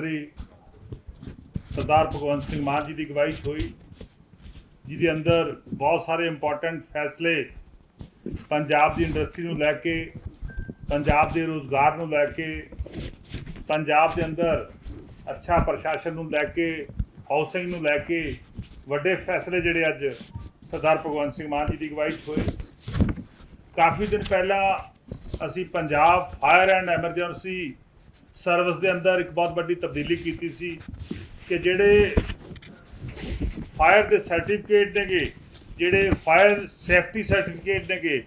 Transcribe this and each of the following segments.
ਮੰਤਰੀ ਸਰਦਾਰ ਭਗਵੰਤ ਸਿੰਘ ਮਾਨ ਜੀ ਦੀ ਅਗਵਾਈ 'ਚ ਹੋਈ, ਜਿਹਦੇ ਅੰਦਰ ਬਹੁਤ ਸਾਰੇ ਇੰਪੋਰਟੈਂਟ ਫੈਸਲੇ ਪੰਜਾਬ ਦੀ ਇੰਡਸਟਰੀ ਨੂੰ ਲੈ ਕੇ, ਪੰਜਾਬ ਦੇ ਰੋਜ਼ਗਾਰ ਨੂੰ ਲੈ ਕੇ, ਪੰਜਾਬ ਦੇ ਅੰਦਰ ਅੱਛਾ ਪ੍ਰਸ਼ਾਸਨ ਨੂੰ ਲੈ ਕੇ ਹਾਊਸਿੰਗ ਨੂੰ ਲੈ ਕੇ ਵੱਡੇ ਫੈਸਲੇ ਜਿਹੜੇ ਅੱਜ ਸਰਦਾਰ ਭਗਵੰਤ ਸਿੰਘ ਮਾਨ ਜੀ ਦੀ ਅਗਵਾਈ 'ਚ ਹੋਏ। ਕਾਫੀ ਦਿਨ ਪਹਿਲਾਂ ਅਸੀਂ Punjab fire and emergency service ਦੇ ਅੰਦਰ ਇੱਕ ਬਹੁਤ ਵੱਡੀ ਤਬਦੀਲੀ ਕੀਤੀ ਸੀ ਕਿ ਜਿਹੜੇ ਫਾਇਰ ਦੇ ਸਰਟੀਫਿਕੇਟ ਨੇਗੇ, ਜਿਹੜੇ ਫਾਇਰ ਸੇਫਟੀ ਸਰਟੀਫਿਕੇਟ ਨੇਗੇ,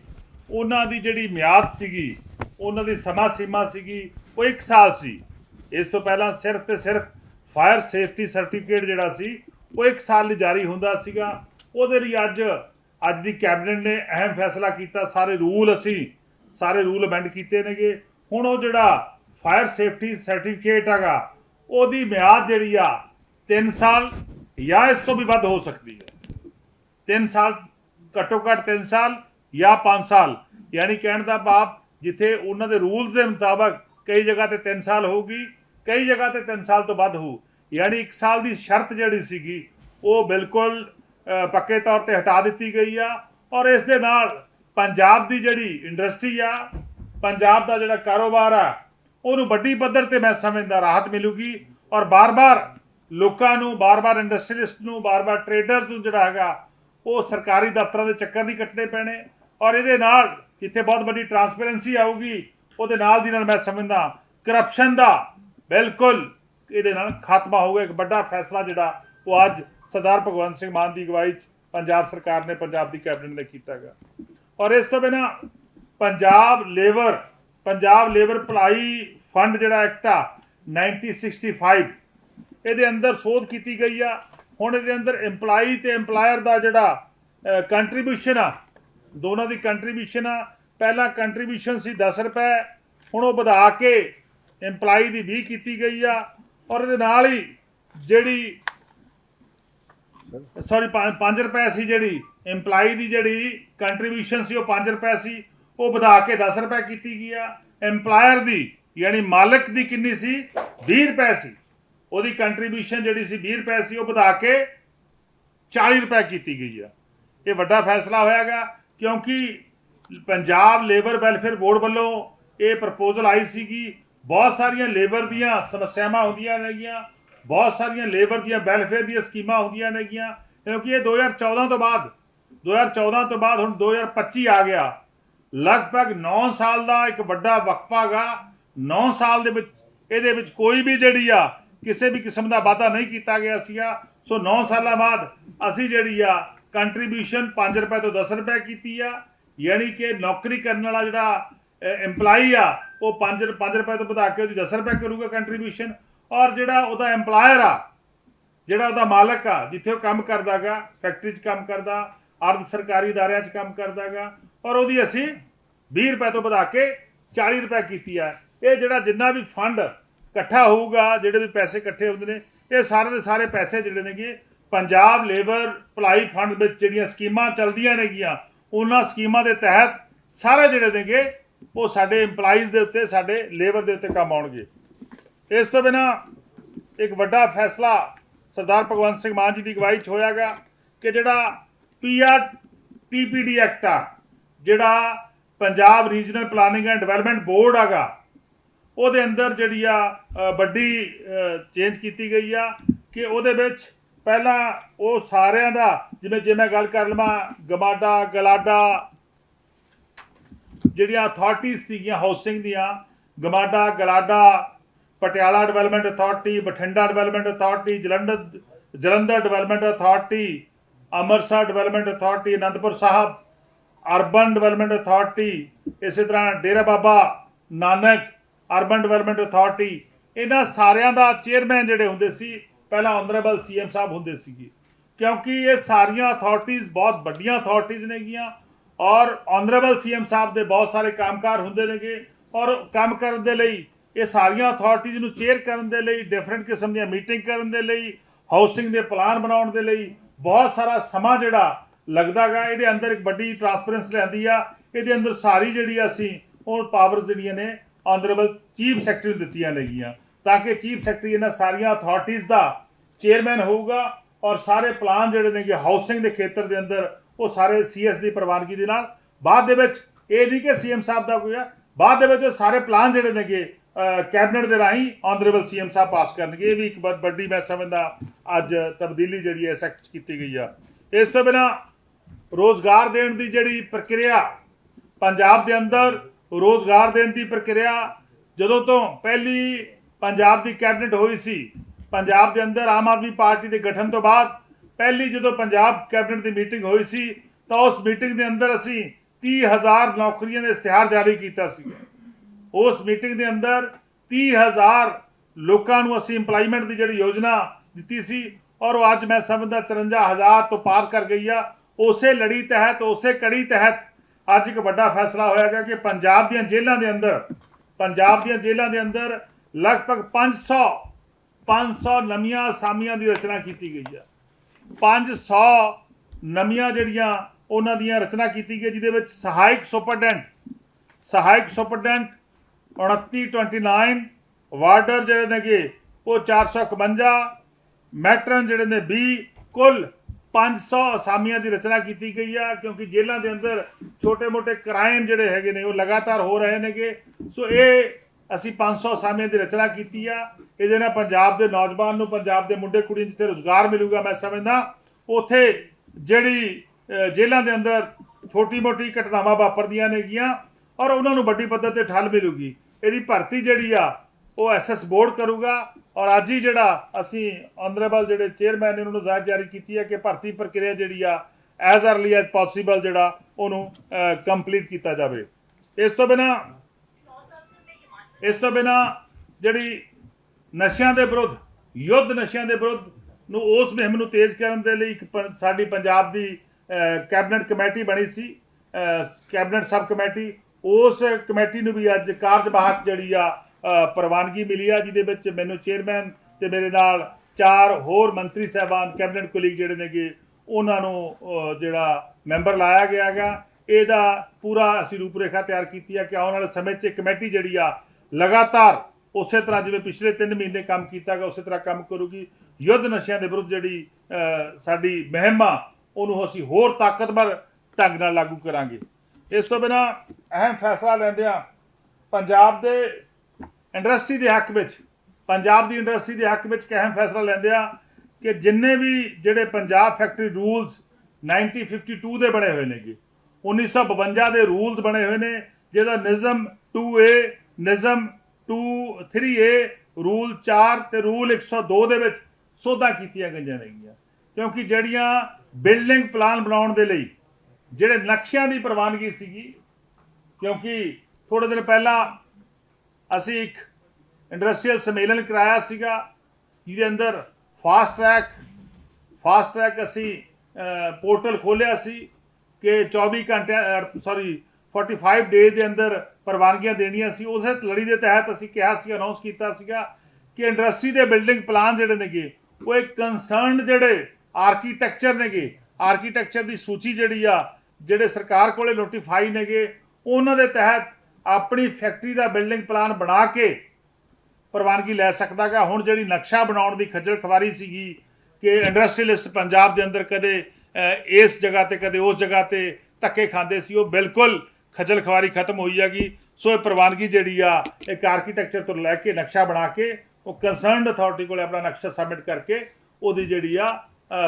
ਉਹਨਾਂ ਦੀ ਜਿਹੜੀ ਮਿਆਦ ਸੀਗੀ, ਉਹਨਾਂ ਦੀ ਸਮਾਂ ਸੀਮਾ ਸੀਗੀ, ਉਹ 1 ਸਾਲ ਸੀ। ਇਸ ਤੋਂ ਪਹਿਲਾਂ ਸਿਰਫ ਤੇ ਸਿਰਫ ਫਾਇਰ ਸੇਫਟੀ ਸਰਟੀਫਿਕੇਟ ਜਿਹੜਾ ਸੀ, ਉਹ 1 ਸਾਲ ਲਈ ਜਾਰੀ ਹੁੰਦਾ ਸੀਗਾ। ਉਹਦੇ ਲਈ ਅੱਜ ਅੱਜ ਦੀ ਕੈਬਨਿਟ ਨੇ ਅਹਿਮ ਫੈਸਲਾ ਕੀਤਾ। ਸਾਰੇ ਰੂਲ ਅਸੀਂ, ਸਾਰੇ ਰੂਲ ਅਮੈਂਡ ਕੀਤੇ ਨੇਗੇ। ਹੁਣ ਉਹ ਜਿਹੜਾ ਫਾਇਰ ਸੇਫਟੀ ਸਰਟੀਫਿਕੇਟ ਹੈਗਾ, ਉਹਦੀ ਮਿਆਦ ਜਿਹੜੀ ਆ 3 ਸਾਲ ਜਾਂ ਇਸ ਤੋਂ ਵੀ ਵੱਧ ਹੋ ਸਕਦੀ ਹੈ। 3 ਸਾਲ, ਘੱਟੋ ਘੱਟ 3 ਸਾਲ ਜਾਂ 5 ਸਾਲ। ਯਾਨੀ ਕਹਿਣ ਦਾ ਭਾਵ, ਜਿੱਥੇ ਉਹਨਾਂ ਦੇ ਰੂਲਸ ਦੇ ਮੁਤਾਬਕ ਕਈ ਜਗ੍ਹਾ ਤੇ 3 ਸਾਲ ਹੋਊਗੀ, ਕਈ ਜਗ੍ਹਾ ਤੇ 3 ਸਾਲ ਤੋਂ ਵੱਧ ਹੋਊ। ਯਾਨੀ 1 ਸਾਲ ਦੀ ਸ਼ਰਤ ਜਿਹੜੀ ਸੀਗੀ, ਉਹ ਬਿਲਕੁਲ ਪੱਕੇ ਤੌਰ ਤੇ ਹਟਾ ਦਿੱਤੀ ਗਈ ਆ। ਔਰ ਇਸ ਦੇ ਨਾਲ ਪੰਜਾਬ ਦੀ ਜਿਹੜੀ ਇੰਡਸਟਰੀ ਆ, ਪੰਜਾਬ ਦਾ ਜਿਹੜਾ ਕਾਰੋਬਾਰ ਆ ਉਹਨੂੰ ਵੱਡੀ ਪੱਧਰ ਤੇ ਮੈਂ ਸਮਝਦਾ ਰਾਹਤ ਮਿਲੂਗੀ ਔਰ ਬਾਰ-ਬਾਰ ਲੋਕਾਂ ਨੂੰ, ਬਾਰ-ਬਾਰ ਇੰਡਸਟਰੀਲਿਸਟ ਨੂੰ, ਬਾਰ-ਬਾਰ ਟ੍ਰੇਡਰਸ ਨੂੰ ਜਿਹੜਾ ਹੈਗਾ, ਉਹ ਸਰਕਾਰੀ ਦਫ਼ਤਰਾਂ ਦੇ ਚੱਕਰ ਨਹੀਂ ਕੱਟਣੇ ਪੈਣੇ ਔਰ ਇਹਦੇ ਨਾਲ ਜਿੱਥੇ ਬਹੁਤ ਵੱਡੀ ਟਰਾਂਸਪੇਰੈਂਸੀ ਆਊਗੀ, ਉਹਦੇ ਨਾਲ ਦੀ ਨਾਲ ਮੈਂ ਸਮਝਦਾ ਕਰਪਸ਼ਨ ਦਾ ਬਿਲਕੁਲ ਇਹਦੇ ਨਾਲ ਖਾਤਮਾ ਹੋਊਗਾ, ਇੱਕ ਵੱਡਾ ਫੈਸਲਾ ਜਿਹੜਾ ਉਹ ਅੱਜ ਸਰਦਾਰ ਭਗਵੰਤ ਸਿੰਘ ਮਾਨ ਦੀ ਅਗਵਾਈ 'ਚ ਪੰਜਾਬ ਸਰਕਾਰ ਨੇ, ਪੰਜਾਬ ਦੀ ਕੈਬਨਿਟ ਨੇ ਕੀਤਾ ਗਾ ਔਰ ਇਸ ਤੋਂ ਬਿਨਾ ਪੰਜਾਬ ਲੇਬਰ ਪੰਜਾਬ ਲੇਬਰ ਭਲਾਈ ਫੰਡ ਜਿਹੜਾ ਐਕਟ ਆ 1965 ਇਹਦੇ ਅੰਦਰ ਸੋਧ ਕੀਤੀ ਗਈ ਆ। ਹੁਣ ਇਹਦੇ ਅੰਦਰ EMPLOYE ਤੇ EMPLOYER ਦਾ ਜਿਹੜਾ ਕੰਟਰੀਬਿਊਸ਼ਨ ਆ, ਦੋਨਾਂ ਦੀ ਕੰਟਰੀਬਿਊਸ਼ਨ ਆ। ਪਹਿਲਾਂ ਕੰਟਰੀਬਿਊਸ਼ਨ ਸੀ 10 ਰੁਪਏ, ਹੁਣ ਉਹ ਵਧਾ ਕੇ EMPLOYE ਦੀ 20 ਕੀਤੀ ਗਈ ਆ। ਔਰ ਇਹਦੇ ਨਾਲ ਹੀ ਜਿਹੜੀ ਸੌਰੀ 5 ਰੁਪਏ ਸੀ ਜਿਹੜੀ EMPLOYE ਦੀ ਜਿਹੜੀ ਕੰਟਰੀਬਿਊਸ਼ਨ ਸੀ, ਉਹ 5 ਰੁਪਏ ਸੀ। ਉਹ ਵਧਾ ਕੇ 10 ਰੁਪਏ ਕੀਤੀ ਗਈ ਆ। EMPLOYER ਦੀ, ਯਾਨੀ ਮਾਲਕ ਦੀ ਕਿੰਨੀ ਸੀ? 20 ਰੁਪਏ ਸੀ। ਉਹਦੀ ਕੰਟਰੀਬਿਊਸ਼ਨ ਜਿਹੜੀ ਸੀ 20 ਰੁਪਏ ਸੀ, ਉਹ ਵਧਾ ਕੇ 40 ਰੁਪਏ ਕੀਤੀ ਗਈ ਆ। ਇਹ ਵੱਡਾ ਫੈਸਲਾ ਹੋਇਆਗਾ, ਕਿਉਂਕਿ ਪੰਜਾਬ ਲੇਬਰ ਵੈਲਫੇਅਰ ਬੋਰਡ ਵੱਲੋਂ ਇਹ ਪ੍ਰਪੋਜ਼ਲ ਆਈ ਸੀਗੀ। ਬਹੁਤ ਸਾਰੀਆਂ ਲੇਬਰ ਦੀਆਂ ਸਮੱਸਿਆਵਾਂ ਹੁੰਦੀਆਂ ਨੇਗੀਆਂ। ਬਹੁਤ ਸਾਰੀਆਂ ਲੇਬਰ ਦੀਆਂ ਵੈਲਫੇਅਰ ਦੀਆਂ ਸਕੀਮਾਂ ਹੁੰਦੀਆਂ ਨੇਗੀਆਂ। ਕਿਉਂਕਿ ਇਹ 2014 ਤੋਂ ਬਾਅਦ 2014 ਤੋਂ ਬਾਅਦ ਹੁਣ 2025 ਆ ਗਿਆ। ਲਗਭਗ 9 ਸਾਲ ਦਾ ਇੱਕ ਵੱਡਾ ਵਕਫਾ ਗਾ। 9 ਸਾਲ ਦੇ ਵਿੱਚ, ਇਹਦੇ ਵਿੱਚ ਕੋਈ ਵੀ ਜਿਹੜੀ ਆ, ਕਿਸੇ ਵੀ ਕਿਸਮ ਦਾ ਵਾਅਦਾ ਨਹੀਂ ਕੀਤਾ ਗਿਆ ਸੀਗਾ। ਸੋ 9 ਸਾਲਾਂ ਬਾਅਦ ਅਸੀਂ ਜਿਹੜੀ ਆ ਕੰਟਰੀਬਿਊਸ਼ਨ 5 ਰੁਪਏ ਤੋਂ 10 ਰੁਪਏ ਕੀਤੀ ਆ। ਯਾਨੀ ਕਿ ਨੌਕਰੀ ਕਰਨ ਵਾਲਾ ਜਿਹੜਾ EMPLOYE ਆ, ਉਹ 5 5 ਰੁਪਏ ਤੋਂ ਵਧਾ ਕੇ ਉਹਦੀ 10 ਰੁਪਏ ਕਰੂਗਾ ਕੰਟਰੀਬਿਊਸ਼ਨ ਔਰ ਜਿਹੜਾ ਉਹਦਾ EMPLOYER ਆ, ਜਿਹੜਾ ਉਹਦਾ ਮਾਲਕ ਆ, ਜਿੱਥੇ ਉਹ ਕੰਮ ਕਰਦਾਗਾ ਫੈਕਟਰੀ 'ਚ ਕੰਮ ਕਰਦਾ, ਅਰਧ ਸਰਕਾਰੀ ਅਦਾਰਿਆਂ 'ਚ ਕੰਮ ਕਰਦਾਗਾ ਔਰ ਉਹਦੀ ਅਸੀਂ 20 ਰੁਪਏ ਤੋਂ ਵਧਾ ਕੇ 40 ਰੁਪਏ ਕੀਤੀ ਆ। ਇਹ ਜਿਹੜਾ ਜਿੰਨਾ ਵੀ ਫੰਡ ਇਕੱਠਾ ਹੋਊਗਾ, ਜਿਹੜੇ ਵੀ ਪੈਸੇ ਇਕੱਠੇ ਹੁੰਦੇ ਨੇ, ਇਹ ਸਾਰੇ ਦੇ ਸਾਰੇ ਪੈਸੇ ਜਿਹੜੇ ਨੇਗੇ, ਪੰਜਾਬ ਲੇਬਰ ਭਲਾਈ ਫੰਡ ਵਿੱਚ ਜਿਹੜੀਆਂ ਸਕੀਮਾਂ ਚੱਲਦੀਆਂ ਨੇਗੀਆਂ, ਉਹਨਾਂ ਸਕੀਮਾਂ ਦੇ ਤਹਿਤ ਸਾਰੇ ਜਿਹੜੇ ਨੇਗੇ, ਉਹ ਸਾਡੇ EMPLOYEES ਦੇ ਉੱਤੇ, ਸਾਡੇ ਲੇਬਰ ਦੇ ਉੱਤੇ ਕੰਮ ਆਉਣਗੇ। ਇਸ ਤੋਂ ਬਿਨਾ ਇੱਕ ਵੱਡਾ ਫੈਸਲਾ ਸਰਦਾਰ ਭਗਵੰਤ ਸਿੰਘ ਮਾਨ ਜੀ ਦੀ ਅਗਵਾਈ 'ਚ ਹੋਇਆਗਾ ਕਿ ਜਿਹੜਾ ਪੀਆਰ ਟੀਪੀਡੀ ਐਕਟ ਆ ਜਿਹੜਾ Punjab regional planning and development board ਹੈਗਾ, ਉਹਦੇ ਅੰਦਰ ਜਿਹੜੀ ਆ ਵੱਡੀ ਚੇਂਜ ਕੀਤੀ ਗਈ ਆ ਕਿ ਉਹਦੇ ਵਿੱਚ ਪਹਿਲਾਂ ਉਹ ਸਾਰਿਆਂ ਦਾ, ਜਿਵੇਂ, ਜੇ ਮੈਂ ਗੱਲ ਕਰ ਲਵਾਂ, ਗਮਾਡਾ, ਗਲਾਡਾ ਜਿਹੜੀਆਂ ਅਥਾਰਟੀਆਂ ਸੀਗੀਆਂ ਹਾਊਸਿੰਗ ਦੀਆਂ, GMADA, GLADA, Patiala development authority Bathinda development authority Jalandhar Jalandhar development authority Amritsar development authority Anandpur Sahib urban development authority ਇਸੇ ਤਰ੍ਹਾਂ Dera Baba Nanak urban development authority ਇਹਨਾਂ ਸਾਰਿਆਂ ਦਾ ਚੇਅਰਮੈਨ ਜਿਹੜੇ ਹੁੰਦੇ ਸੀ, ਪਹਿਲਾਂ ਆਨਰੇਬਲ ਸੀਐਮ ਸਾਹਿਬ ਹੁੰਦੇ ਸੀਗੇ। ਕਿਉਂਕਿ ਇਹ ਸਾਰੀਆਂ ਅਥਾਰਟੀਆਂ ਬਹੁਤ ਵੱਡੀਆਂ ਅਥਾਰਟੀਆਂ ਨੇਗੀਆਂ ਔਰ ਆਨਰੇਬਲ ਸੀਐਮ ਸਾਹਿਬ ਦੇ ਬਹੁਤ ਸਾਰੇ ਕੰਮਕਾਰ ਹੁੰਦੇ ਨੇਗੇ ਔਰ ਕੰਮ ਕਰਨ ਦੇ ਲਈ ਇਹ ਸਾਰੀਆਂ ਅਥਾਰਟੀਆਂ ਨੂੰ ਚੇਅਰ ਕਰਨ ਦੇ ਲਈ ਡਿਫਰੈਂਟ ਕਿਸਮ ਦੀਆਂ ਮੀਟਿੰਗ ਕਰਨ ਦੇ ਲਈ ਹਾਊਸਿੰਗ ਦੇ ਪਲਾਨ ਬਣਾਉਣ ਦੇ ਲਈ ਬਹੁਤ ਸਾਰਾ ਸਮਾਂ ਜਿਹੜਾ ਲੱਗਦਾਗਾ, ਇਹਦੇ ਅੰਦਰ ਇੱਕ ਵੱਡੀ ਟਰਾਂਸਪੇਰੈਂਸ ਲਿਆਂਦੀ ਆ। ਇਹਦੇ ਅੰਦਰ ਸਾਰੀ ਜਿਹੜੀ ਅਸੀਂ ਉਹ ਪਾਵਰਸ ਜਿਹੜੀਆਂ ਨੇ ਆਨਰੇਬਲ ਚੀਫ ਸੈਕਟਰੀ ਨੂੰ ਦਿੱਤੀਆਂ ਨੇਗੀਆਂ। ਤਾਂ ਕਿ ਚੀਫ ਸੈਕਟਰੀ ਇਹਨਾਂ ਸਾਰੀਆਂ ਅਥਾਰਟੀਆਂ ਦਾ ਚੇਅਰਮੈਨ ਹੋਊਗਾ ਔਰ ਸਾਰੇ ਪਲਾਨ ਜਿਹੜੇ ਨੇਗੇ ਹਾਊਸਿੰਗ ਦੇ ਖੇਤਰ ਦੇ ਅੰਦਰ, ਉਹ ਸਾਰੇ ਸੀਐਸ ਦੀ ਪ੍ਰਵਾਨਗੀ ਦੇ ਨਾਲ। ਬਾਅਦ ਦੇ ਵਿੱਚ ਇਹ ਨਹੀਂ ਕਿ ਸੀਐਮ ਸਾਹਿਬ ਦਾ ਕੋਈ ਆ, ਬਾਅਦ ਦੇ ਵਿੱਚ ਉਹ ਸਾਰੇ ਪਲਾਨ ਜਿਹੜੇ ਨੇਗੇ ਕੈਬਨਿਟ ਦੇ ਰਾਹੀਂ ਆਨਰੇਬਲ ਸੀਐਮ ਸਾਹਿਬ ਪਾਸ ਕਰਨਗੇ। ਇਹ ਵੀ ਇੱਕ ਬਹੁਤ ਵੱਡੀ ਮੈਂ ਸਮਝਦਾ ਅੱਜ ਤਬਦੀਲੀ ਜਿਹੜੀ ਹੈ ਇਸ ਐਕਟ 'ਚ ਕੀਤੀ ਗਈ ਆ। ਇਸ ਤੋਂ ਬਿਨਾ ਰੋਜ਼ਗਾਰ ਦੇਣ ਦੀ ਜਿਹੜੀ ਪ੍ਰਕਿਰਿਆ ਪੰਜਾਬ ਦੇ ਅੰਦਰ ਰੋਜ਼ਗਾਰ ਦੇਣ ਦੀ ਪ੍ਰਕਿਰਿਆ ਜਦੋਂ ਤੋਂ ਪਹਿਲੀ ਪੰਜਾਬ ਦੀ ਕੈਬਨਿਟ ਹੋਈ ਸੀ, ਪੰਜਾਬ ਦੇ ਅੰਦਰ ਆਮ ਆਦਮੀ ਪਾਰਟੀ ਦੇ ਗਠਨ ਤੋਂ ਬਾਅਦ ਪਹਿਲੀ ਜਦੋਂ ਪੰਜਾਬ ਕੈਬਨਿਟ ਦੀ ਮੀਟਿੰਗ ਹੋਈ ਸੀ, ਤਾਂ ਉਸ ਮੀਟਿੰਗ ਦੇ ਅੰਦਰ ਅਸੀਂ 30000 ਨੌਕਰੀਆਂ ਦੇ ਇਸ਼ਤਿਹਾਰ ਜਾਰੀ ਕੀਤਾ ਸੀ। ਉਸ ਮੀਟਿੰਗ ਦੇ ਅੰਦਰ 30000 ਲੋਕਾਂ ਨੂੰ ਅਸੀਂ ਇੰਪਲਾਈਮੈਂਟ ਦੀ ਜਿਹੜੀ ਯੋਜਨਾ ਦਿੱਤੀ ਸੀ ਔਰ ਉਹ ਅੱਜ ਮੈਂ ਸਮਝਦਾ 54000 ਤੋਂ ਪਾਰ ਕਰ ਗਈ ਆ। ਉਸੇ ਲੜੀ ਤਹਿਤ, ਉਸੇ ਕੜੀ ਤਹਿਤ ਅੱਜ ਇੱਕ ਵੱਡਾ ਫੈਸਲਾ ਹੋਇਆ ਗਿਆ ਕਿ ਪੰਜਾਬ ਦੀਆਂ ਜੇਲ੍ਹਾਂ ਦੇ ਅੰਦਰ, ਪੰਜਾਬ ਦੀਆਂ ਜੇਲ੍ਹਾਂ ਦੇ ਅੰਦਰ ਲਗਭਗ 500 500 ਨਵੀਆਂ ਅਸਾਮੀਆਂ ਦੀ ਰਚਨਾ ਕੀਤੀ ਗਈ ਆ 500 ਨਵੀਆਂ ਜਿਹੜੀਆਂ ਉਹਨਾਂ ਦੀਆਂ ਰਚਨਾ ਕੀਤੀ ਗਈ ਜਿਹਦੇ ਵਿੱਚ ਸਹਾਇਕ ਸੁਪਰਡੈਂਟ ਸਹਾਇਕ ਸੁਪਰਡੈਂਟ 2929 ਵਾਰਡਰ ਜਿਹੜੇ ਨੇਗੇ, ਉਹ 451 ਮੈਟਰਨ ਜਿਹੜੇ ਨੇ 20 ਕੁੱਲ 500 ਅਸਾਮੀਆਂ ਦੀ ਰਚਨਾ ਕੀਤੀ ਗਈ ਆ, ਕਿਉਂਕਿ ਜੇਲ੍ਹਾਂ ਦੇ ਅੰਦਰ ਛੋਟੇ-ਮੋਟੇ ਕ੍ਰਾਈਮ ਜਿਹੜੇ ਹੈਗੇ ਨੇ, ਉਹ ਲਗਾਤਾਰ ਹੋ ਰਹੇ ਨੇਗੇ। ਸੋ ਇਹ ਅਸੀਂ 500 ਅਸਾਮੀਆਂ ਦੀ ਰਚਨਾ ਕੀਤੀ ਆ। ਇਹਦੇ ਨਾਲ ਪੰਜਾਬ ਦੇ ਨੌਜਵਾਨ ਨੂੰ, ਪੰਜਾਬ ਦੇ ਮੁੰਡੇ ਕੁੜੀਆਂ ਨੂੰ ਜਿੱਥੇ ਰੋਜ਼ਗਾਰ ਮਿਲੂਗਾ, ਮੈਂ ਸਮਝਦਾ, ਉਥੇ ਜਿਹੜੀ ਜੇਲ੍ਹਾਂ ਦੇ ਅੰਦਰ ਛੋਟੀ-ਮੋਟੀ ਘਟਨਾਵਾਂ ਵਾਪਰਦੀਆਂ ਨੇਗੀਆਂ ਔਰ ਉਹਨਾਂ ਨੂੰ ਵੱਡੀ ਪੱਧਰ ਤੇ ਠੱਲ ਮਿਲੂਗੀ। ਇਹਦੀ ਭਰਤੀ ਜਿਹੜੀ ਆ, ਉਹ ਐਸਐਸ ਬੋਰਡ ਕਰੂਗਾ। ਔਰ ਅੱਜ ਹੀ ਜਿਹੜਾ ਅਸੀਂ ਆਨਰੇਬਲ ਜਿਹੜੇ ਚੇਅਰਮੈਨ ਨੇ ਉਹਨਾਂ ਨੂੰ ਹਦਾਇਤ ਜਾਰੀ ਕੀਤੀ ਹੈ ਕਿ ਭਰਤੀ ਪ੍ਰਕਿਰਿਆ ਜਿਹੜੀ ਆ ਐਜ਼ ਅਰਲੀ ਐਜ਼ ਪੋਸੀਬਲ ਜਿਹੜਾ ਉਹਨੂੰ ਕੰਪਲੀਟ ਕੀਤਾ ਜਾਵੇ। ਇਸ ਤੋਂ ਬਿਨਾ, ਇਸ ਤੋਂ ਬਿਨਾ ਜਿਹੜੀ ਨਸ਼ਿਆਂ ਦੇ ਵਿਰੁੱਧ, ਯੁੱਧ ਨਸ਼ਿਆਂ ਦੇ ਵਿਰੁੱਧ ਨੂੰ ਉਸ ਮੁਹਿੰਮ ਨੂੰ ਤੇਜ਼ ਕਰਨ ਦੇ ਲਈ ਇੱਕ ਪ- ਸਾਡੀ ਪੰਜਾਬ ਦੀ ਕੈਬਨਿਟ ਕਮੇਟੀ ਬਣੀ ਸੀ ਕੈਬਨਿਟ ਸਬ ਕਮੇਟੀ। ਉਸ ਕਮੇਟੀ ਨੂੰ ਵੀ ਅੱਜ ਕਾਰਜਵਾਹਕ ਜਿਹੜੀ ਆ ਪ੍ਰਵਾਨਗੀ ਮਿਲੀ ਆ, ਜਿਹਦੇ ਵਿੱਚ ਮੈਨੂੰ ਚੇਅਰਮੈਨ ਤੇ ਮੇਰੇ ਨਾਲ ਚਾਰ ਹੋਰ ਮੰਤਰੀ ਸਹਿਬਾਨ ਕੈਬਨਿਟ ਕੁਲੀਗ ਜਿਹੜੇ ਨੇਗੇ, ਉਹਨਾਂ ਨੂੰ ਜਿਹੜਾ ਮੈਂਬਰ ਲਾਇਆ ਗਿਆ ਹੈਗਾ। ਇਹਦਾ ਪੂਰਾ ਅਸੀਂ ਰੂਪਰੇਖਾ ਤਿਆਰ ਕੀਤੀ ਆ ਕਿ ਆਉਣ ਵਾਲੇ ਸਮੇਂ 'ਚ ਇਹ ਕਮੇਟੀ ਜਿਹੜੀ ਆ, ਲਗਾਤਾਰ ਉਸੇ ਤਰ੍ਹਾਂ ਜਿਵੇਂ ਪਿਛਲੇ 3 ਮਹੀਨੇ ਕੰਮ ਕੀਤਾ ਗਿਆ ਉਸੇ ਤਰ੍ਹਾਂ ਕੰਮ ਕਰੂਗੀ। ਯੁੱਧ ਨਸ਼ਿਆਂ ਦੇ ਵਿਰੁੱਧ ਜਿਹੜੀ ਸਾਡੀ ਮੁਹਿੰਮ ਆ ਉਹਨੂੰ ਅਸੀਂ ਹੋਰ ਤਾਕਤਵਰ ਢੰਗ ਨਾਲ ਲਾਗੂ ਕਰਾਂਗੇ। ਇਸ ਤੋਂ ਬਿਨਾ ਅਹਿਮ ਫੈਸਲਾ ਲੈਂਦੇ ਆ ਪੰਜਾਬ ਦੇ ਇੰਡਸਟਰੀ ਦੇ ਹੱਕ ਵਿੱਚ, ਪੰਜਾਬ ਦੀ ਇੰਡਸਟਰੀ ਦੇ ਹੱਕ ਵਿੱਚ ਇੱਕ ਅਹਿਮ ਫੈਸਲਾ ਲੈਂਦੇ ਆ ਕਿ ਜਿੰਨੇ ਵੀ ਜਿਹੜੇ ਪੰਜਾਬ ਫੈਕਟਰੀ ਰੂਲਸ 1952 ਦੇ ਬਣੇ ਹੋਏ ਨੇਗੇ 1952 ਦੇ ਰੂਲਸ ਬਣੇ ਹੋਏ ਨੇ, ਜਿਹਦਾ ਨਿਜ਼ਮ 2A ਨਿਜ਼ਮ 2 3A ਰੂਲ 4 ਤੇ ਰੂਲ 102 ਦੇ ਵਿੱਚ ਸੋਧਾਂ ਕੀਤੀਆਂ ਗਈਆਂ ਨੇਗੀਆਂ। ਕਿਉਂਕਿ ਜਿਹੜੀਆਂ ਬਿਲਡਿੰਗ ਪਲਾਨ ਬਣਾਉਣ ਦੇ ਲਈ ਜਿਹੜੇ ਨਕਸ਼ਿਆਂ ਦੀ ਪ੍ਰਵਾਨਗੀ ਸੀਗੀ, ਕਿਉਂਕਿ ਥੋੜੇ ਦਿਨ ਪਹਿਲਾਂ ਅਸੀਂ ਇੱਕ ਇੰਡਸਟਰੀਅਲ ਸੰਮੇਲਨ ਕਰਾਇਆ ਸੀਗਾ, ਜਿਹਦੇ ਅੰਦਰ ਫਾਸਟ ਟਰੈਕ ਫਾਸਟ ਟਰੈਕ ਅਸੀਂ ਪੋਰਟਲ ਖੋਲਿਆ ਸੀ ਕਿ 24 ਘੰਟੇ ਸੌਰੀ 45 ਡੇਜ਼ ਦੇ ਅੰਦਰ ਪ੍ਰਵਾਨਗੀਆਂ ਦੇਣੀਆਂ ਸੀ। ਉਸੇ ਲੜੀ ਦੇ ਤਹਿਤ ਅਸੀਂ ਕਿਹਾ ਸੀ ਅਨਾਉਂਸ ਕੀਤਾ ਸੀਗਾ ਕਿ ਇੰਡਸਟਰੀ ਦੇ ਬਿਲਡਿੰਗ ਪਲਾਨ ਜਿਹੜੇ ਨੇਗੇ, ਉਹ ਇੱਕ ਕੰਸਰਨਡ ਜਿਹੜੇ ਆਰਕੀਟੈਕਚਰ ਨੇਗੇ ਆਰਕੀਟੈਕਚਰ ਦੀ ਸੂਚੀ ਜਿਹੜੀ ਆ, ਜਿਹੜੇ ਸਰਕਾਰ ਕੋਲੇ ਨੋਟੀਫਾਈ ਨੇਗੇ, ਉਹਨਾਂ ਦੇ ਤਹਿਤ ਆਪਣੀ ਫੈਕਟਰੀ ਦਾ ਬਿਲਡਿੰਗ ਪਲਾਨ ਬਣਾ ਕੇ ਪ੍ਰਵਾਨਗੀ ਲੈ ਸਕਦਾਗਾ। ਹੁਣ ਜਿਹੜੀ ਨਕਸ਼ਾ ਬਣਾਉਣ ਦੀ ਖੱਜਲ ਖਵਾਰੀ ਸੀਗੀ ਕਿ ਇੰਡਸਟਰੀਅਲਿਸਟ ਪੰਜਾਬ ਦੇ ਅੰਦਰ ਕਦੇ ਇਸ ਜਗ੍ਹਾ ਤੇ, ਕਦੇ ਉਸ ਜਗ੍ਹਾ ਤੇ ਧੱਕੇ ਖਾਂਦੇ ਸੀ, ਉਹ ਬਿਲਕੁਲ ਖੱਜਲ ਖਵਾਰੀ ਖਤਮ ਹੋਈ ਹੈਗੀ। ਸੋ ਇਹ ਪ੍ਰਵਾਨਗੀ ਜਿਹੜੀ ਆ, ਇੱਕ ਆਰਕੀਟੈਕਚਰ ਤੋਂ ਲੈ ਕੇ ਨਕਸ਼ਾ ਬਣਾ ਕੇ, ਉਹ ਕੰਸਰਨਡ ਅਥਾਰਟੀ ਕੋਲੇ ਆਪਣਾ ਨਕਸ਼ਾ ਸਬਮਿਟ ਕਰਕੇ, ਉਹਦੀ ਜਿਹੜੀ ਆ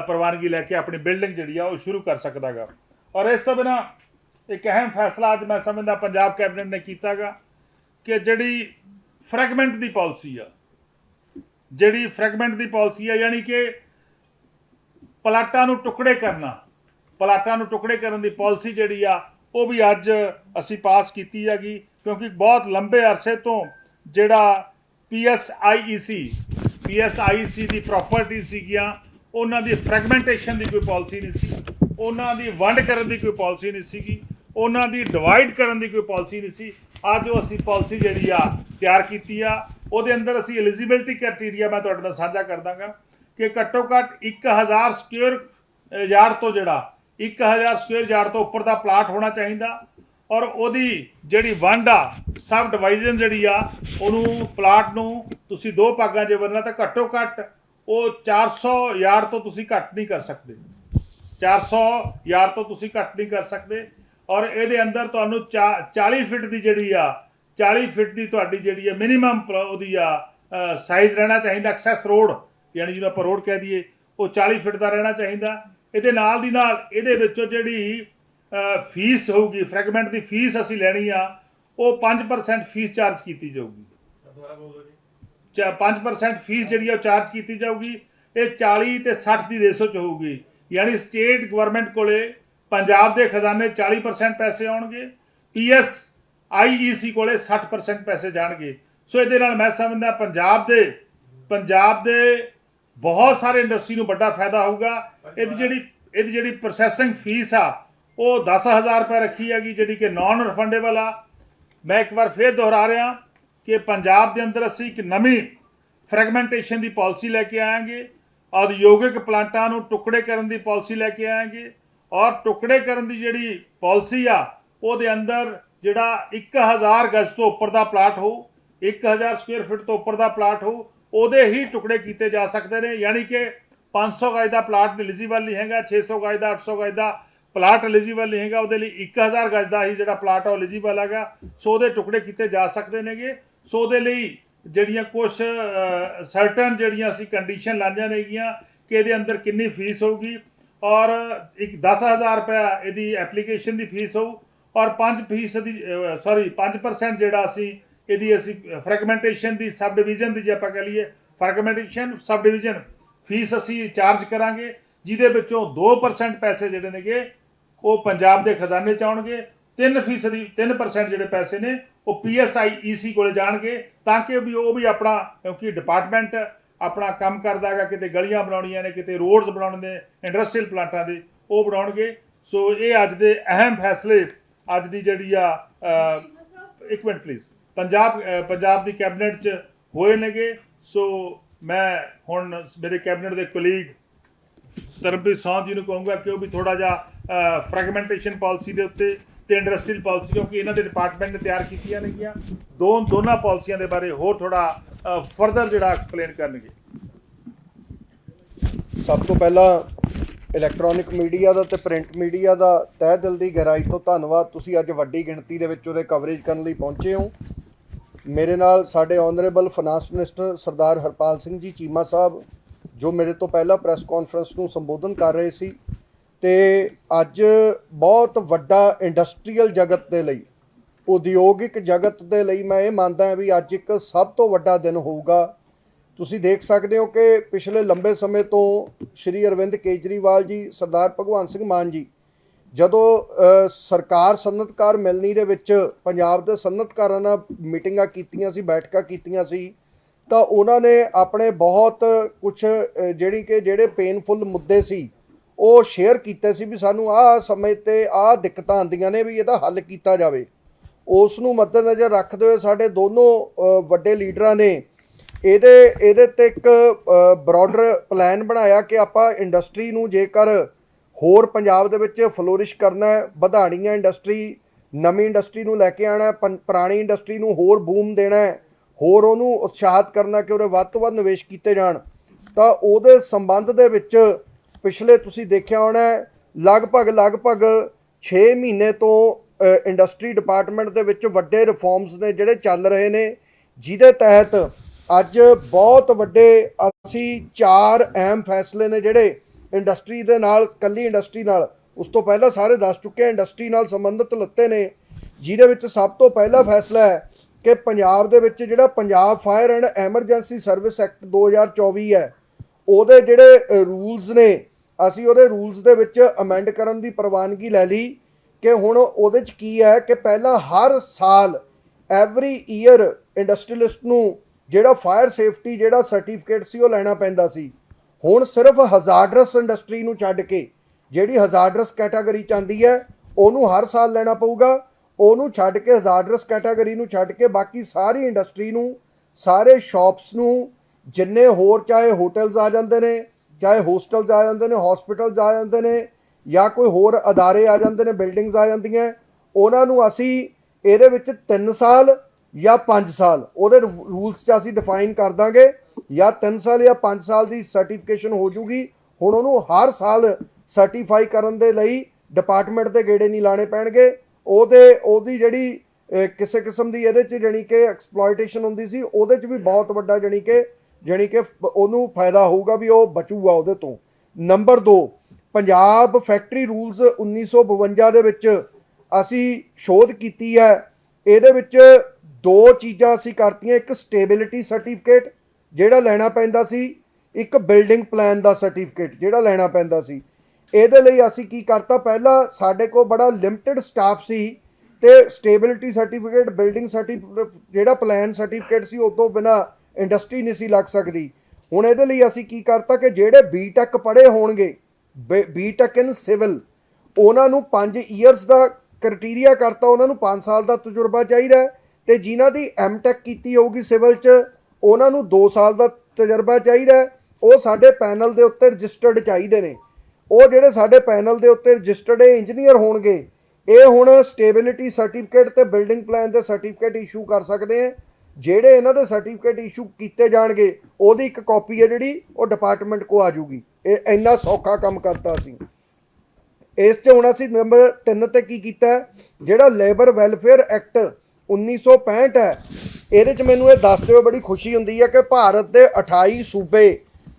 ਪ੍ਰਵਾਨਗੀ ਲੈ ਕੇ ਆਪਣੀ ਬਿਲਡਿੰਗ ਜਿਹੜੀ ਆ, ਉਹ ਸ਼ੁਰੂ ਕਰ ਸਕਦਾਗਾ। ਔਰ ਇਸ ਤੋਂ ਬਿਨਾ ਇੱਕ ਅਹਿਮ ਫੈਸਲਾ ਅੱਜ ਮੈਂ ਸਮਝਦਾ ਪੰਜਾਬ ਕੈਬਨਿਟ ਨੇ ਕੀਤਾਗਾ ਕਿ ਜਿਹੜੀ ਫਰੈਗਮੈਂਟ ਦੀ ਪਾਲਿਸੀ ਆ, ਜਿਹੜੀ ਫਰੈਗਮੈਂਟ ਦੀ ਪਾਲਿਸੀ ਆ, ਯਾਨੀ ਕਿ ਪਲਾਟਾਂ ਨੂੰ ਟੁਕੜੇ ਕਰਨਾ, ਪਲਾਟਾਂ ਨੂੰ ਟੁਕੜੇ ਕਰਨ ਦੀ ਪਾਲਿਸੀ ਜਿਹੜੀ ਆ, ਉਹ ਵੀ ਅੱਜ ਅਸੀਂ ਪਾਸ ਕੀਤੀ ਹੈਗੀ, ਕਿਉਂਕਿ ਬਹੁਤ ਲੰਬੇ ਅਰਸੇ ਤੋਂ ਜਿਹੜਾ PSIEC PSIEC ਦੀ ਪ੍ਰਾਪਰਟੀ ਸੀਗੀਆਂ, ਉਹਨਾਂ ਦੀ ਫਰੈਗਮੈਂਟੇਸ਼ਨ ਦੀ ਕੋਈ ਪਾਲਿਸੀ ਨਹੀਂ ਸੀ, ਉਹਨਾਂ ਦੀ ਵੰਡ ਕਰਨ ਦੀ ਕੋਈ ਪਾਲਿਸੀ ਨਹੀਂ ਸੀਗੀ ਉਹਨਾਂ ਦੀ ਡਿਵਾਈਡ ਕਰਨ ਦੀ ਕੋਈ ਪਾਲਿਸੀ ਨਹੀਂ ਸੀ। ਅੱਜ ਉਹ ਅਸੀਂ ਪਾਲਿਸੀ ਜਿਹੜੀ ਆ ਤਿਆਰ ਕੀਤੀ ਆ। ਉਹਦੇ ਅੰਦਰ ਅਸੀਂ ਐਲੀਜੀਬਿਲਟੀ ਕ੍ਰਾਈਟੇਰੀਆ ਮੈਂ ਤੁਹਾਡੇ ਨਾਲ ਸਾਂਝਾ ਕਰ ਦਾਂਗਾ ਕਿ ਘੱਟੋ ਘੱਟ 1000 ਸਕੁਅਰ ਯਾਰਡ ਤੋਂ ਜਿਹੜਾ 1000 ਸਕੁਅਰ ਯਾਰਡ ਤੋਂ ਉੱਪਰ ਦਾ ਪਲਾਟ ਹੋਣਾ ਚਾਹੀਦਾ। ਔਰ ਉਹਦੀ ਜਿਹੜੀ ਵੰਡ ਆ ਸਬ ਡਿਵਾਈਜ਼ਨ ਜਿਹੜੀ ਆ, ਉਹਨੂੰ ਪਲਾਟ ਨੂੰ ਤੁਸੀਂ ਦੋ ਭਾਗਾਂ 'ਚ ਵੰਡਣਾ ਤਾਂ ਘੱਟੋ ਘੱਟ ਉਹ 400 ਯਾਰਡ ਤੋਂ ਤੁਸੀਂ ਘੱਟ ਨਹੀਂ ਕਰ ਸਕਦੇ। 400 ਯਾਰਡ ਤੋਂ ਤੁਸੀਂ ਘੱਟ ਨਹੀਂ ਕਰ ਸਕਦੇ। ਔਰ ਇਹਦੇ ਅੰਦਰ ਤੁਹਾਨੂੰ ਚਾ- 40 ਫਿਟ ਦੀ ਜਿਹੜੀ ਆ 40 ਫਿਟ ਦੀ ਤੁਹਾਡੀ ਜਿਹੜੀ ਆ ਮਿਨੀਮਮ ਉਹਦੀ ਆ ਸਾਈਜ਼ ਰਹਿਣਾ ਚਾਹੀਦਾ ਐਕਸੈਸ ਰੋਡ ਯਾਨੀ ਜਿਹਨੂੰ ਆਪਾਂ ਰੋਡ ਕਹਿ ਦਈਏ, ਉਹ 40 ਫਿਟ ਦਾ ਰਹਿਣਾ ਚਾਹੀਦਾ। ਇਹਦੇ ਨਾਲ ਦੀ ਨਾਲ ਇਹਦੇ ਵਿੱਚੋਂ ਜਿਹੜੀ ਫੀਸ ਹੋਊਗੀ ਫਰੈਗਮੈਂਟ ਦੀ ਫੀਸ ਅਸੀਂ ਲੈਣੀ ਆ, ਉਹ 5% ਫੀਸ ਚਾਰਜ ਕੀਤੀ ਜਾਊਗੀ। ਚਾ 5% ਫੀਸ ਜਿਹੜੀ ਆ ਉਹ ਚਾਰਜ ਕੀਤੀ ਜਾਊਗੀ। ਇਹ 40 ਤੇ 60 ਦੀ ਰੇਸ਼ੋ ਚ ਹੋਊਗੀ। ਯਾਨੀ ਸਟੇਟ ਗਵਰਨਮੈਂਟ ਕੋਲੇ ਪੰਜਾਬ ਦੇ ਖਜ਼ਾਨੇ 40% ਪੈਸੇ ਆਉਣਗੇ ਪੀਐਸ ਆਈਈਸੀ ਕੋਲੇ 60% ਪੈਸੇ ਜਾਣਗੇ। ਸੋ ਇਹਦੇ ਨਾਲ ਮੈਂ ਸਮਝਦਾ ਪੰਜਾਬ ਦੇ ਪੰਜਾਬ ਦੇ ਬਹੁਤ ਸਾਰੇ ਇੰਡਸਟਰੀ ਨੂੰ ਵੱਡਾ ਫਾਇਦਾ ਹੋਊਗਾ। ਇਹਦੀ ਜਿਹੜੀ ਇਹਦੀ ਜਿਹੜੀ ਪ੍ਰੋਸੈਸਿੰਗ ਫੀਸ ਆ, ਉਹ 10000 ਰੁਪਏ ਰੱਖੀ ਹੈਗੀ, ਜਿਹੜੀ ਕਿ ਨਾਨ ਰਿਫੰਡੇਬਲ ਆ। ਮੈਂ ਇੱਕ ਵਾਰ ਫੇਰ ਦੁਹਰਾ ਰਿਹਾ ਕਿ ਪੰਜਾਬ ਦੇ ਅੰਦਰ ਅਸੀਂ ਇੱਕ ਨਵੀਂ ਫਰੈਗਮੈਂਟੇਸ਼ਨ ਦੀ ਪਾਲਿਸੀ ਲੈ ਕੇ ਆਵਾਂਗੇ ਉਦਯੋਗਿਕ ਪਲਾਂਟਾਂ ਨੂੰ ਟੁਕੜੇ ਕਰਨ ਦੀ ਪਾਲਿਸੀ ਲੈ ਕੇ ਆਵਾਂਗੇ ਔਰ ਟੁਕੜੇ ਕਰਨ ਦੀ ਜਿਹੜੀ ਪਾਲਿਸੀ ਆ, ਉਹਦੇ ਅੰਦਰ ਜਿਹੜਾ 1000 ਗਜ ਤੋਂ ਉੱਪਰ ਦਾ ਪਲਾਟ ਹੋਊ 1000 ਸਕੁਅਰ ਫੁੱਟ ਤੋਂ ਉੱਪਰ ਦਾ ਪਲਾਟ ਹੋਊ, ਉਹਦੇ ਹੀ ਟੁਕੜੇ ਕੀਤੇ ਜਾ ਸਕਦੇ ਨੇ। ਯਾਨੀ ਕਿ 500 ਗਜ ਦਾ ਪਲਾਟ ਐਲੀਜੀਬਲ ਨਹੀਂ ਹੈਗਾ 600 ਗਜ ਦਾ 800 ਗਜ ਦਾ ਪਲਾਟ ਐਲੀਜੀਬਲ ਨਹੀਂ ਹੈਗਾ, ਉਹਦੇ ਲਈ 1000 ਗਜ ਦਾ ਹੀ ਜਿਹੜਾ ਪਲਾਟ ਆ ਉਹ ਐਲੀਜੀਬਲ ਹੈਗਾ। ਸੋ ਉਹਦੇ ਟੁਕੜੇ ਕੀਤੇ ਜਾ ਸਕਦੇ ਨੇਗੇ। ਸੋ ਉਹਦੇ ਲਈ ਜਿਹੜੀਆਂ ਕੁਝ ਸਰਟਨ ਜਿਹੜੀਆਂ ਅਸੀਂ ਕੰਡੀਸ਼ਨ ਲਾਈਆਂ ਨੇਗੀਆਂ ਕਿ ਇਹਦੇ ਅੰਦਰ ਕਿੰਨੀ ਫੀਸ ਹੋਊਗੀ ਔਰ ਇੱਕ 10000 ਰੁਪਇਆ ਇਹਦੀ ਐਪਲੀਕੇਸ਼ਨ ਦੀ ਫੀਸ ਹੋਊ ਔਰ 5 ਫੀਸ ਦੀ ਸੌਰੀ 5% ਜਿਹੜਾ ਅਸੀਂ ਇਹਦੀ ਅਸੀਂ ਫਰੈਗਮੈਂਟੇਸ਼ਨ ਦੀ ਸਬ ਡਿਵੀਜ਼ਨ ਦੀ ਜੇ ਆਪਾਂ ਕਹ ਲਈਏ ਫਰੈਗਮੈਂਟੇਸ਼ਨ ਸਬ ਡਿਵੀਜ਼ਨ ਫੀਸ ਅਸੀਂ ਚਾਰਜ ਕਰਾਂਗੇ, ਜਿਹਦੇ ਵਿੱਚੋਂ 2% ਪੈਸੇ ਜਿਹੜੇ ਨੇਗੇ, ਉਹ ਪੰਜਾਬ ਦੇ ਖਜ਼ਾਨੇ ਚ ਆਉਣਗੇ 3% ਦੀ 3% ਜਿਹੜੇ ਪੈਸੇ ਨੇ, ਉਹ ਪੀਐਸਆਈ ਈਸੀ ਕੋਲੇ ਜਾਣਗੇ, ਤਾਂ ਕਿ ਵੀ ਉਹ ਵੀ ਆਪਣਾ, ਕਿਉਂਕਿ ਡਿਪਾਰਟਮੈਂਟ ਆਪਣਾ ਕੰਮ ਕਰਦਾ ਹੈਗਾ ਕਿਤੇ ਗਲੀਆਂ ਬਣਾਉਣੀਆਂ ਨੇ ਕਿਤੇ ਰੋਡਸ ਬਣਾਉਣੇ ਨੇ ਇੰਡਸਟਰੀਅਲ ਪਲਾਂਟਾਂ ਦੇ ਉਹ ਬਣਾਉਣਗੇ। ਸੋ ਇਹ ਅੱਜ ਦੇ ਅਹਿਮ ਫੈਸਲੇ ਅੱਜ ਦੀ ਜਿਹੜੀ ਆ ਅ, ਇੱਕ ਮਿੰਟ ਪਲੀਜ਼ ਪੰਜਾਬ ਪੰਜਾਬ ਦੀ ਕੈਬਨਿਟ ਚ ਹੋਏ ਨੇਗੇ। ਸੋ ਮੈਂ ਹੁਣ ਮੇਰੇ ਕੈਬਨਿਟ ਦੇ ਕੋਲੀਗ ਤਰਨਪ੍ਰੀਤ ਸਾਹ ਜੀ ਨੂੰ ਕਹੂੰਗਾ ਕਿ ਉਹ ਵੀ ਥੋੜਾ ਜਿਹਾ ਫਰੈਗਮੈਂਟੇਸ਼ਨ ਪਾਲਿਸੀ ਦੇ ਉੱਤੇ ਤੇ ਇੰਡਸਟਰੀਅਲ ਪਾਲਿਸੀ ਕਿਉਂਕਿ ਇਹਨਾਂ ਦੇ ਡਿਪਾਰਟਮੈਂਟ ਨੇ ਤਿਆਰ ਕੀਤੀਆਂ ਨੇਗੀਆਂ। ਦੋ ਦੋਨਾਂ ਪਾਲਿਸੀਆਂ ਦੇ ਬਾਰੇ ਹੋਰ ਥੋੜਾ ਫਰਦਰ ਜਿਹੜਾ ਐਕਸਪਲੇਨ ਕਰਨਗੇ। ਸਭ ਤੋਂ ਪਹਿਲਾਂ ਇਲੈਕਟ੍ਰੋਨਿਕ ਮੀਡੀਆ ਦਾ ਤੇ ਪ੍ਰਿੰਟ ਮੀਡੀਆ ਦਾ ਤਹਿ ਦਿਲ ਦੀ ਗਹਿਰਾਈ ਤੋਂ ਧੰਨਵਾਦ। ਤੁਸੀਂ ਅੱਜ ਵੱਡੀ ਗਿਣਤੀ ਦੇ ਵਿੱਚ ਉਹਦੇ ਕਵਰੇਜ ਕਰਨ ਲਈ ਪਹੁੰਚੇ ਹੋ। ਮੇਰੇ ਨਾਲ ਸਾਡੇ honourable finance minister Sardar Harpal Singh ji Cheema Sahib, ਜੋ ਮੇਰੇ ਤੋਂ ਪਹਿਲਾਂ ਪ੍ਰੈਸ ਕਾਨਫਰੰਸ ਨੂੰ ਸੰਬੋਧਨ ਕਰ ਰਹੇ ਸੀ ਤੇ ਅੱਜ ਬਹੁਤ ਵੱਡਾ ਇੰਡਸਟਰੀਅਲ ਜਗਤ ਦੇ ਲਈ ਉਦਯੋਗਿਕ ਜਗਤ ਦੇ ਲਈ ਮੈਂ ਇਹ ਮੰਨਦਾ ਹਾਂ ਵੀ ਅੱਜ ਇੱਕ ਸਭ ਤੋਂ ਵੱਡਾ ਦਿਨ ਹੋਊਗਾ। ਤੁਸੀਂ ਦੇਖ ਸਕਦੇ ਹੋ ਕਿ ਪਿਛਲੇ ਲੰਬੇ ਸਮੇਂ ਤੋਂ ਸ਼੍ਰੀ ਅਰਵਿੰਦ ਕੇਜਰੀਵਾਲ ਜੀ, ਸਰਦਾਰ ਭਗਵੰਤ ਸਿੰਘ ਮਾਨ ਜੀ, ਜਦੋਂ ਸਰਕਾਰ ਸਨਅਤਕਾਰ ਮਿਲਣੀ ਦੇ ਵਿੱਚ ਪੰਜਾਬ ਦੇ ਸਨਅਤਕਾਰਾਂ ਨਾਲ ਮੀਟਿੰਗਾਂ ਕੀਤੀਆਂ ਸੀ, ਬੈਠਕਾਂ ਕੀਤੀਆਂ ਸੀ, ਤਾਂ ਉਹਨਾਂ ਨੇ ਆਪਣੇ ਬਹੁਤ ਕੁਝ ਜਿਹੜੀ ਕਿ ਜਿਹੜੇ ਪੇਨਫੁਲ ਮੁੱਦੇ ਸੀ, ਉਹ ਸ਼ੇਅਰ ਕੀਤੇ ਸੀ ਵੀ ਸਾਨੂੰ ਆਹ ਸਮੇਂ ਤੇ ਆਹ ਦਿੱਕਤਾਂ ਆਉਂਦੀਆਂ ਨੇ ਵੀ ਇਹਦਾ ਹੱਲ ਕੀਤਾ ਜਾਵੇ। ਉਸ ਨੂੰ ਮੱਦੇਨਜ਼ਰ ਰੱਖਦੇ ਹੋਏ ਸਾਡੇ ਦੋਨੋਂ ਵੱਡੇ ਲੀਡਰਾਂ ਨੇ ਇਹਦੇ ਇਹਦੇ ਤੇ ਇੱਕ ਬ੍ਰੌਡਰ ਪਲਾਨ ਬਣਾਇਆ ਕਿ ਆਪਾਂ ਇੰਡਸਟਰੀ ਨੂੰ ਜੇਕਰ ਹੋਰ ਪੰਜਾਬ ਦੇ ਵਿੱਚ ਫਲੋਰਿਸ਼ ਕਰਨਾ ਹੈ ਵਧਾਣੀ ਹੈ ਇੰਡਸਟਰੀ ਨਵੀਂ ਇੰਡਸਟਰੀ ਨੂੰ ਲੈ ਕੇ ਆਣਾ ਪੰ- ਪੁਰਾਣੀ ਇੰਡਸਟਰੀ ਨੂੰ ਹੋਰ ਬੂਮ ਦੇਣਾ ਹੈ, ਹੋਰ ਉਹਨੂੰ ਉਤਸ਼ਾਹਿਤ ਕਰਨਾ ਕਿ ਉਹਦੇ ਵੱਧ ਤੋਂ ਵੱਧ ਨਿਵੇਸ਼ ਕੀਤੇ ਜਾਣ, ਤਾਂ ਉਹਦੇ ਸੰਬੰਧ ਦੇ ਵਿੱਚ ਪਿਛਲੇ ਤੁਸੀਂ ਦੇਖਿਆ ਹੋਣਾ ਲਗਭਗ ਲਗਭਗ 6 ਮਹੀਨੇ ਤੋਂ ਇੰਡਸਟਰੀ ਡਿਪਾਰਟਮੈਂਟ ਦੇ ਵਿੱਚ ਵੱਡੇ ਰਿਫਾਰਮਸ ਨੇ ਜਿਹੜੇ ਚੱਲ ਰਹੇ ਨੇ। ਜਿਹਦੇ ਤਹਿਤ ਅੱਜ ਬਹੁਤ ਵੱਡੇ ਅਸੀਂ ਚਾਰ ਅਹਿਮ ਫੈਸਲੇ ਨੇ ਜਿਹੜੇ ਇੰਡਸਟਰੀ ਦੇ ਨਾਲ, ਕੱਲੀ ਇੰਡਸਟਰੀ ਨਾਲ, ਉਸ ਤੋਂ ਪਹਿਲਾਂ ਸਾਰੇ ਦੱਸ ਚੁੱਕੇ ਆ ਇੰਡਸਟਰੀ ਨਾਲ ਸੰਬੰਧਿਤ ਲੱਤੇ ਨੇ। ਜਿਹਦੇ ਵਿੱਚ ਸਭ ਤੋਂ ਪਹਿਲਾ ਫੈਸਲਾ ਹੈ ਕਿ ਪੰਜਾਬ ਦੇ ਵਿੱਚ ਜਿਹੜਾ Punjab fire and emergency service act 2024 ਹੈ, ਉਹਦੇ ਜਿਹੜੇ ਰੂਲਸ ਨੇ, ਅਸੀਂ ਉਹਦੇ ਰੂਲਸ ਦੇ ਵਿੱਚ ਅਮੈਂਡ ਕਰਨ ਦੀ ਪ੍ਰਵਾਨਗੀ ਲੈ ਲਈ। ਕਿ ਹੁਣ ਉਹਦੇ ਚ ਕੀ ਹੈ ਕਿ ਪਹਿਲਾਂ ਹਰ ਸਾਲ ਐਵਰੀ ਈਅਰ ਇੰਡਸਟਰੀਲਿਸਟ ਨੂੰ ਜਿਹੜਾ ਫਾਇਰ ਸੇਫਟੀ ਜਿਹੜਾ ਸਰਟੀਫਿਕੇਟ ਸੀ ਉਹ ਲੈਣਾ ਪੈਂਦਾ ਸੀ। ਹੁਣ ਸਿਰਫ ਹਜ਼ਾਰਡਰਸ ਇੰਡਸਟਰੀ ਨੂੰ ਛੱਡ ਕੇ ਜਿਹੜੀ ਹਜ਼ਾਰਡਰਸ ਕੈਟਾਗਰੀ ਚ ਆਉਂਦੀ ਹੈ, ਉਹਨੂੰ ਹਰ ਸਾਲ ਲੈਣਾ ਪਊਗਾ। ਉਹਨੂੰ ਛੱਡ ਕੇ ਹਜ਼ਾਰਡਰਸ ਕੈਟਾਗਰੀ ਨੂੰ ਛੱਡ ਕੇ ਬਾਕੀ ਸਾਰੀ ਇੰਡਸਟਰੀ ਨੂੰ, ਸਾਰੇ ਸ਼ਾਪਸ ਨੂੰ, ਜਿੰਨੇ ਹੋਰ ਚਾਹੇ ਹੋਟਲਸ ਆ ਜਾਂਦੇ ਨੇ, ਚਾਹੇ ਹੋਸਟਲਸ ਆ ਜਾਂਦੇ ਨੇ ਹਸਪੀਟਲਸ ਆ ਜਾਂਦੇ ਨੇ ਜਾਂ ਕੋਈ ਹੋਰ ਅਦਾਰੇ ਆ ਜਾਂਦੇ ਨੇ, ਬਿਲਡਿੰਗਸ ਆ ਜਾਂਦੀਆਂ, ਉਹਨਾਂ ਨੂੰ ਅਸੀਂ ਇਹਦੇ ਵਿੱਚ 3 ਸਾਲ ਜਾਂ 5 ਸਾਲ, ਉਹਦੇ ਰੂਲਸ 'ਚ ਅਸੀਂ ਡਿਫਾਈਨ ਕਰ ਦਾਂਗੇ, ਜਾਂ 3 ਸਾਲ ਜਾਂ 5 ਸਾਲ ਦੀ ਸਰਟੀਫਿਕੇਸ਼ਨ ਹੋ ਜੂਗੀ। ਹੁਣ ਉਹਨੂੰ ਹਰ ਸਾਲ ਸਰਟੀਫਾਈ ਕਰਨ ਦੇ ਲਈ ਡਿਪਾਰਟਮੈਂਟ ਦੇ ਗੇੜੇ ਨਹੀਂ ਲਾਣੇ ਪੈਣਗੇ। ਉਹਦੇ, ਉਹਦੀ ਜਿਹੜੀ ਕਿਸੇ ਕਿਸਮ ਦੀ ਇਹਦੇ 'ਚ ਜਾਣੀ ਕਿ ਐਕਸਪਲੋਇਟੇਸ਼ਨ ਹੁੰਦੀ ਸੀ, ਉਹਦੇ 'ਚ ਵੀ ਬਹੁਤ ਵੱਡਾ ਜਾਣੀ ਕਿ ਜਾਣੀ ਕਿ ਉਹਨੂੰ ਫਾਇਦਾ ਹੋਊਗਾ ਵੀ ਉਹ ਬਚੂਗਾ ਉਹਦੇ ਤੋਂ। ਨੰਬਰ 2 ਪੰਜਾਬ ਫੈਕਟਰੀ ਰੂਲਸ 1952 ਦੇ ਵਿੱਚ ਅਸੀਂ ਸ਼ੋਧ ਕੀਤੀ ਹੈ। ਇਹਦੇ ਵਿੱਚ ਦੋ ਚੀਜ਼ਾਂ ਅਸੀਂ ਕਰਤੀਆਂ, ਇੱਕ ਸਟੇਬਿਲਿਟੀ ਸਰਟੀਫਿਕੇਟ ਜਿਹੜਾ ਲੈਣਾ ਪੈਂਦਾ ਸੀ, ਇੱਕ ਬਿਲਡਿੰਗ ਪਲਾਨ ਦਾ ਸਰਟੀਫਿਕੇਟ ਜਿਹੜਾ ਲੈਣਾ ਪੈਂਦਾ ਸੀ। ਇਹਦੇ ਲਈ ਅਸੀਂ ਕੀ ਕਰਤਾ, ਪਹਿਲਾਂ ਸਾਡੇ ਕੋਲ ਬੜਾ ਲਿਮਟਿਡ ਸਟਾਫ ਸੀ ਤੇ ਸਟੇਬਿਲਿਟੀ ਸਰਟੀਫਿਕੇਟ ਬਿਲਡਿੰਗ ਸਰਟੀਫਿਕੇਟ ਜਿਹੜਾ ਪਲਾਨ ਸਰਟੀਫਿਕੇਟ ਸੀ ਉਹ ਤੋਂ ਬਿਨਾ ਇੰਡਸਟਰੀ ਨਹੀਂ ਸੀ ਲੱਗ ਸਕਦੀ। ਹੁਣ ਇਹਦੇ ਲਈ ਅਸੀਂ ਕੀ ਕਰਤਾ ਕਿ ਜਿਹੜੇ ਬੀਟੈਕ ਪੜ੍ਹੇ ਹੋਣਗੇ ਬੀਟੈਕ ਇਨ ਸਿਵਲ ਉਹਨਾਂ ਨੂੰ 5 ਇਅਰਸ ਦਾ ਕ੍ਰਾਈਟੇਰੀਆ ਕਰਤਾ, ਉਹਨਾਂ ਨੂੰ 5 ਸਾਲ ਦਾ ਤਜਰਬਾ ਚਾਹੀਦਾ ਹੈ ਤੇ ਜਿਨ੍ਹਾਂ ਦੀ ਐਮਟੈਕ ਕੀਤੀ ਹੋਊਗੀ ਸਿਵਲ 'ਚ, ਉਹਨਾਂ ਨੂੰ 2 ਸਾਲ ਦਾ ਤਜਰਬਾ ਚਾਹੀਦਾ ਉਹ ਸਾਡੇ ਪੈਨਲ ਦੇ ਉੱਤੇ ਰਜਿਸਟਰਡ ਚਾਹੀਦੇ ਨੇ। ਉਹ ਜਿਹੜੇ ਸਾਡੇ ਪੈਨਲ ਦੇ ਉੱਤੇ ਰਜਿਸਟਰਡ ਇੰਜੀਨੀਅਰ ਹੋਣਗੇ, ਇਹ ਹੁਣ ਸਟੇਬਿਲਿਟੀ ਸਰਟੀਫਿਕੇਟ ਤੇ ਬਿਲਡਿੰਗ ਪਲਾਨ ਦੇ ਸਰਟੀਫਿਕੇਟ ਇਸ਼ੂ ਕਰ ਸਕਦੇ ਆ ਜਿਹੜੇ ਇਹਨਾਂ ਦੇ ਸਰਟੀਫਿਕੇਟ ਇਸ਼ੂ ਕੀਤੇ ਜਾਣਗੇ, ਉਹਦੀ ਇੱਕ ਕਾਪੀ ਹੈ ਜਿਹੜੀ, ਉਹ ਡਿਪਾਰਟਮੈਂਟ ਕੋ ਆ ਜੂਗੀ ਇਹ ਇੰਨਾ ਸੌਖਾ ਕੰਮ ਕਰਤਾ ਸੀ। ਇਸ 'ਚ ਹੁਣ ਅਸੀਂ ਨੰਬਰ 3 ਤੇ ਕੀ ਕੀਤਾ ਜਿਹੜਾ ਲੇਬਰ ਵੈਲਫੇਅਰ ਐਕਟ 1965 ਹੈ, ਇਹਦੇ 'ਚ ਮੈਨੂੰ ਇਹ ਦੱਸਦੇ ਹੋਏ ਬੜੀ ਖੁਸ਼ੀ ਹੁੰਦੀ ਹੈ ਕਿ ਭਾਰਤ ਦੇ 28 ਸੂਬੇ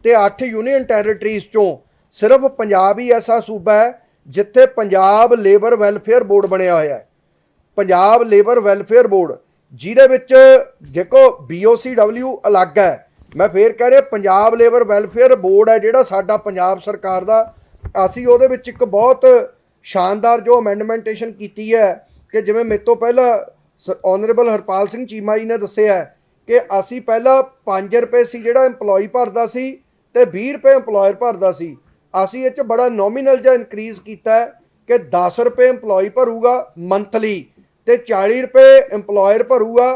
ਤੇ 8 ਯੂਨੀਅਨ ਟੈਰੀਟਰੀਜ਼ 'ਚੋਂ ਸਿਰਫ ਪੰਜਾਬ ਹੀ ਐਸਾ ਸੂਬਾ ਹੈ ਜਿੱਥੇ ਪੰਜਾਬ ਲੇਬਰ ਵੈਲਫੇਅਰ ਬੋਰਡ ਬਣਿਆ ਹੋਇਆ ਹੈ। ਪੰਜਾਬ ਲੇਬਰ ਵੈਲਫੇਅਰ ਬੋਰਡ, ਜਿਹਦੇ ਵਿੱਚ ਦੇਖੋ BOCW ਅਲੱਗ ਹੈ। ਮੈਂ ਫੇਰ ਕਹਿ ਰਿਹਾ, ਪੰਜਾਬ ਲੇਬਰ ਵੈਲਫੇਅਰ ਬੋਰਡ ਹੈ ਜਿਹੜਾ ਸਾਡਾ ਪੰਜਾਬ ਸਰਕਾਰ ਦਾ। ਅਸੀਂ ਉਹਦੇ ਵਿੱਚ ਇੱਕ ਬਹੁਤ ਸ਼ਾਨਦਾਰ ਜੋ ਅਮੈਂਡਮੈਂਟੇਸ਼ਨ ਕੀਤੀ ਹੈ ਕਿ ਜਿਵੇਂ ਮੇਰੇ ਤੋਂ ਪਹਿਲਾਂ ਆਨਰੇਬਲ ਹਰਪਾਲ ਸਿੰਘ ਚੀਮਾ ਜੀ ਨੇ ਦੱਸਿਆ ਕਿ ਅਸੀਂ ਪਹਿਲਾਂ 5 ਰੁਪਏ ਸੀ ਜਿਹੜਾ EMPLOYE ਭਰਦਾ ਸੀ ਤੇ 20 ਰੁਪਏ EMPLOYER ਭਰਦਾ ਸੀ। ਅਸੀਂ ਇਹ ਚ ਬੜਾ ਨੋਮੀਨਲ ਜਿਹਾ ਇਨਕਰੀਜ਼ ਕੀਤਾ ਕਿ 10 ਰੁਪਏ EMPLOYE ਭਰੂਗਾ ਮੰਥਲੀ ਤੇ 40 ਰੁਪਏ EMPLOYER ਭਰੂਗਾ।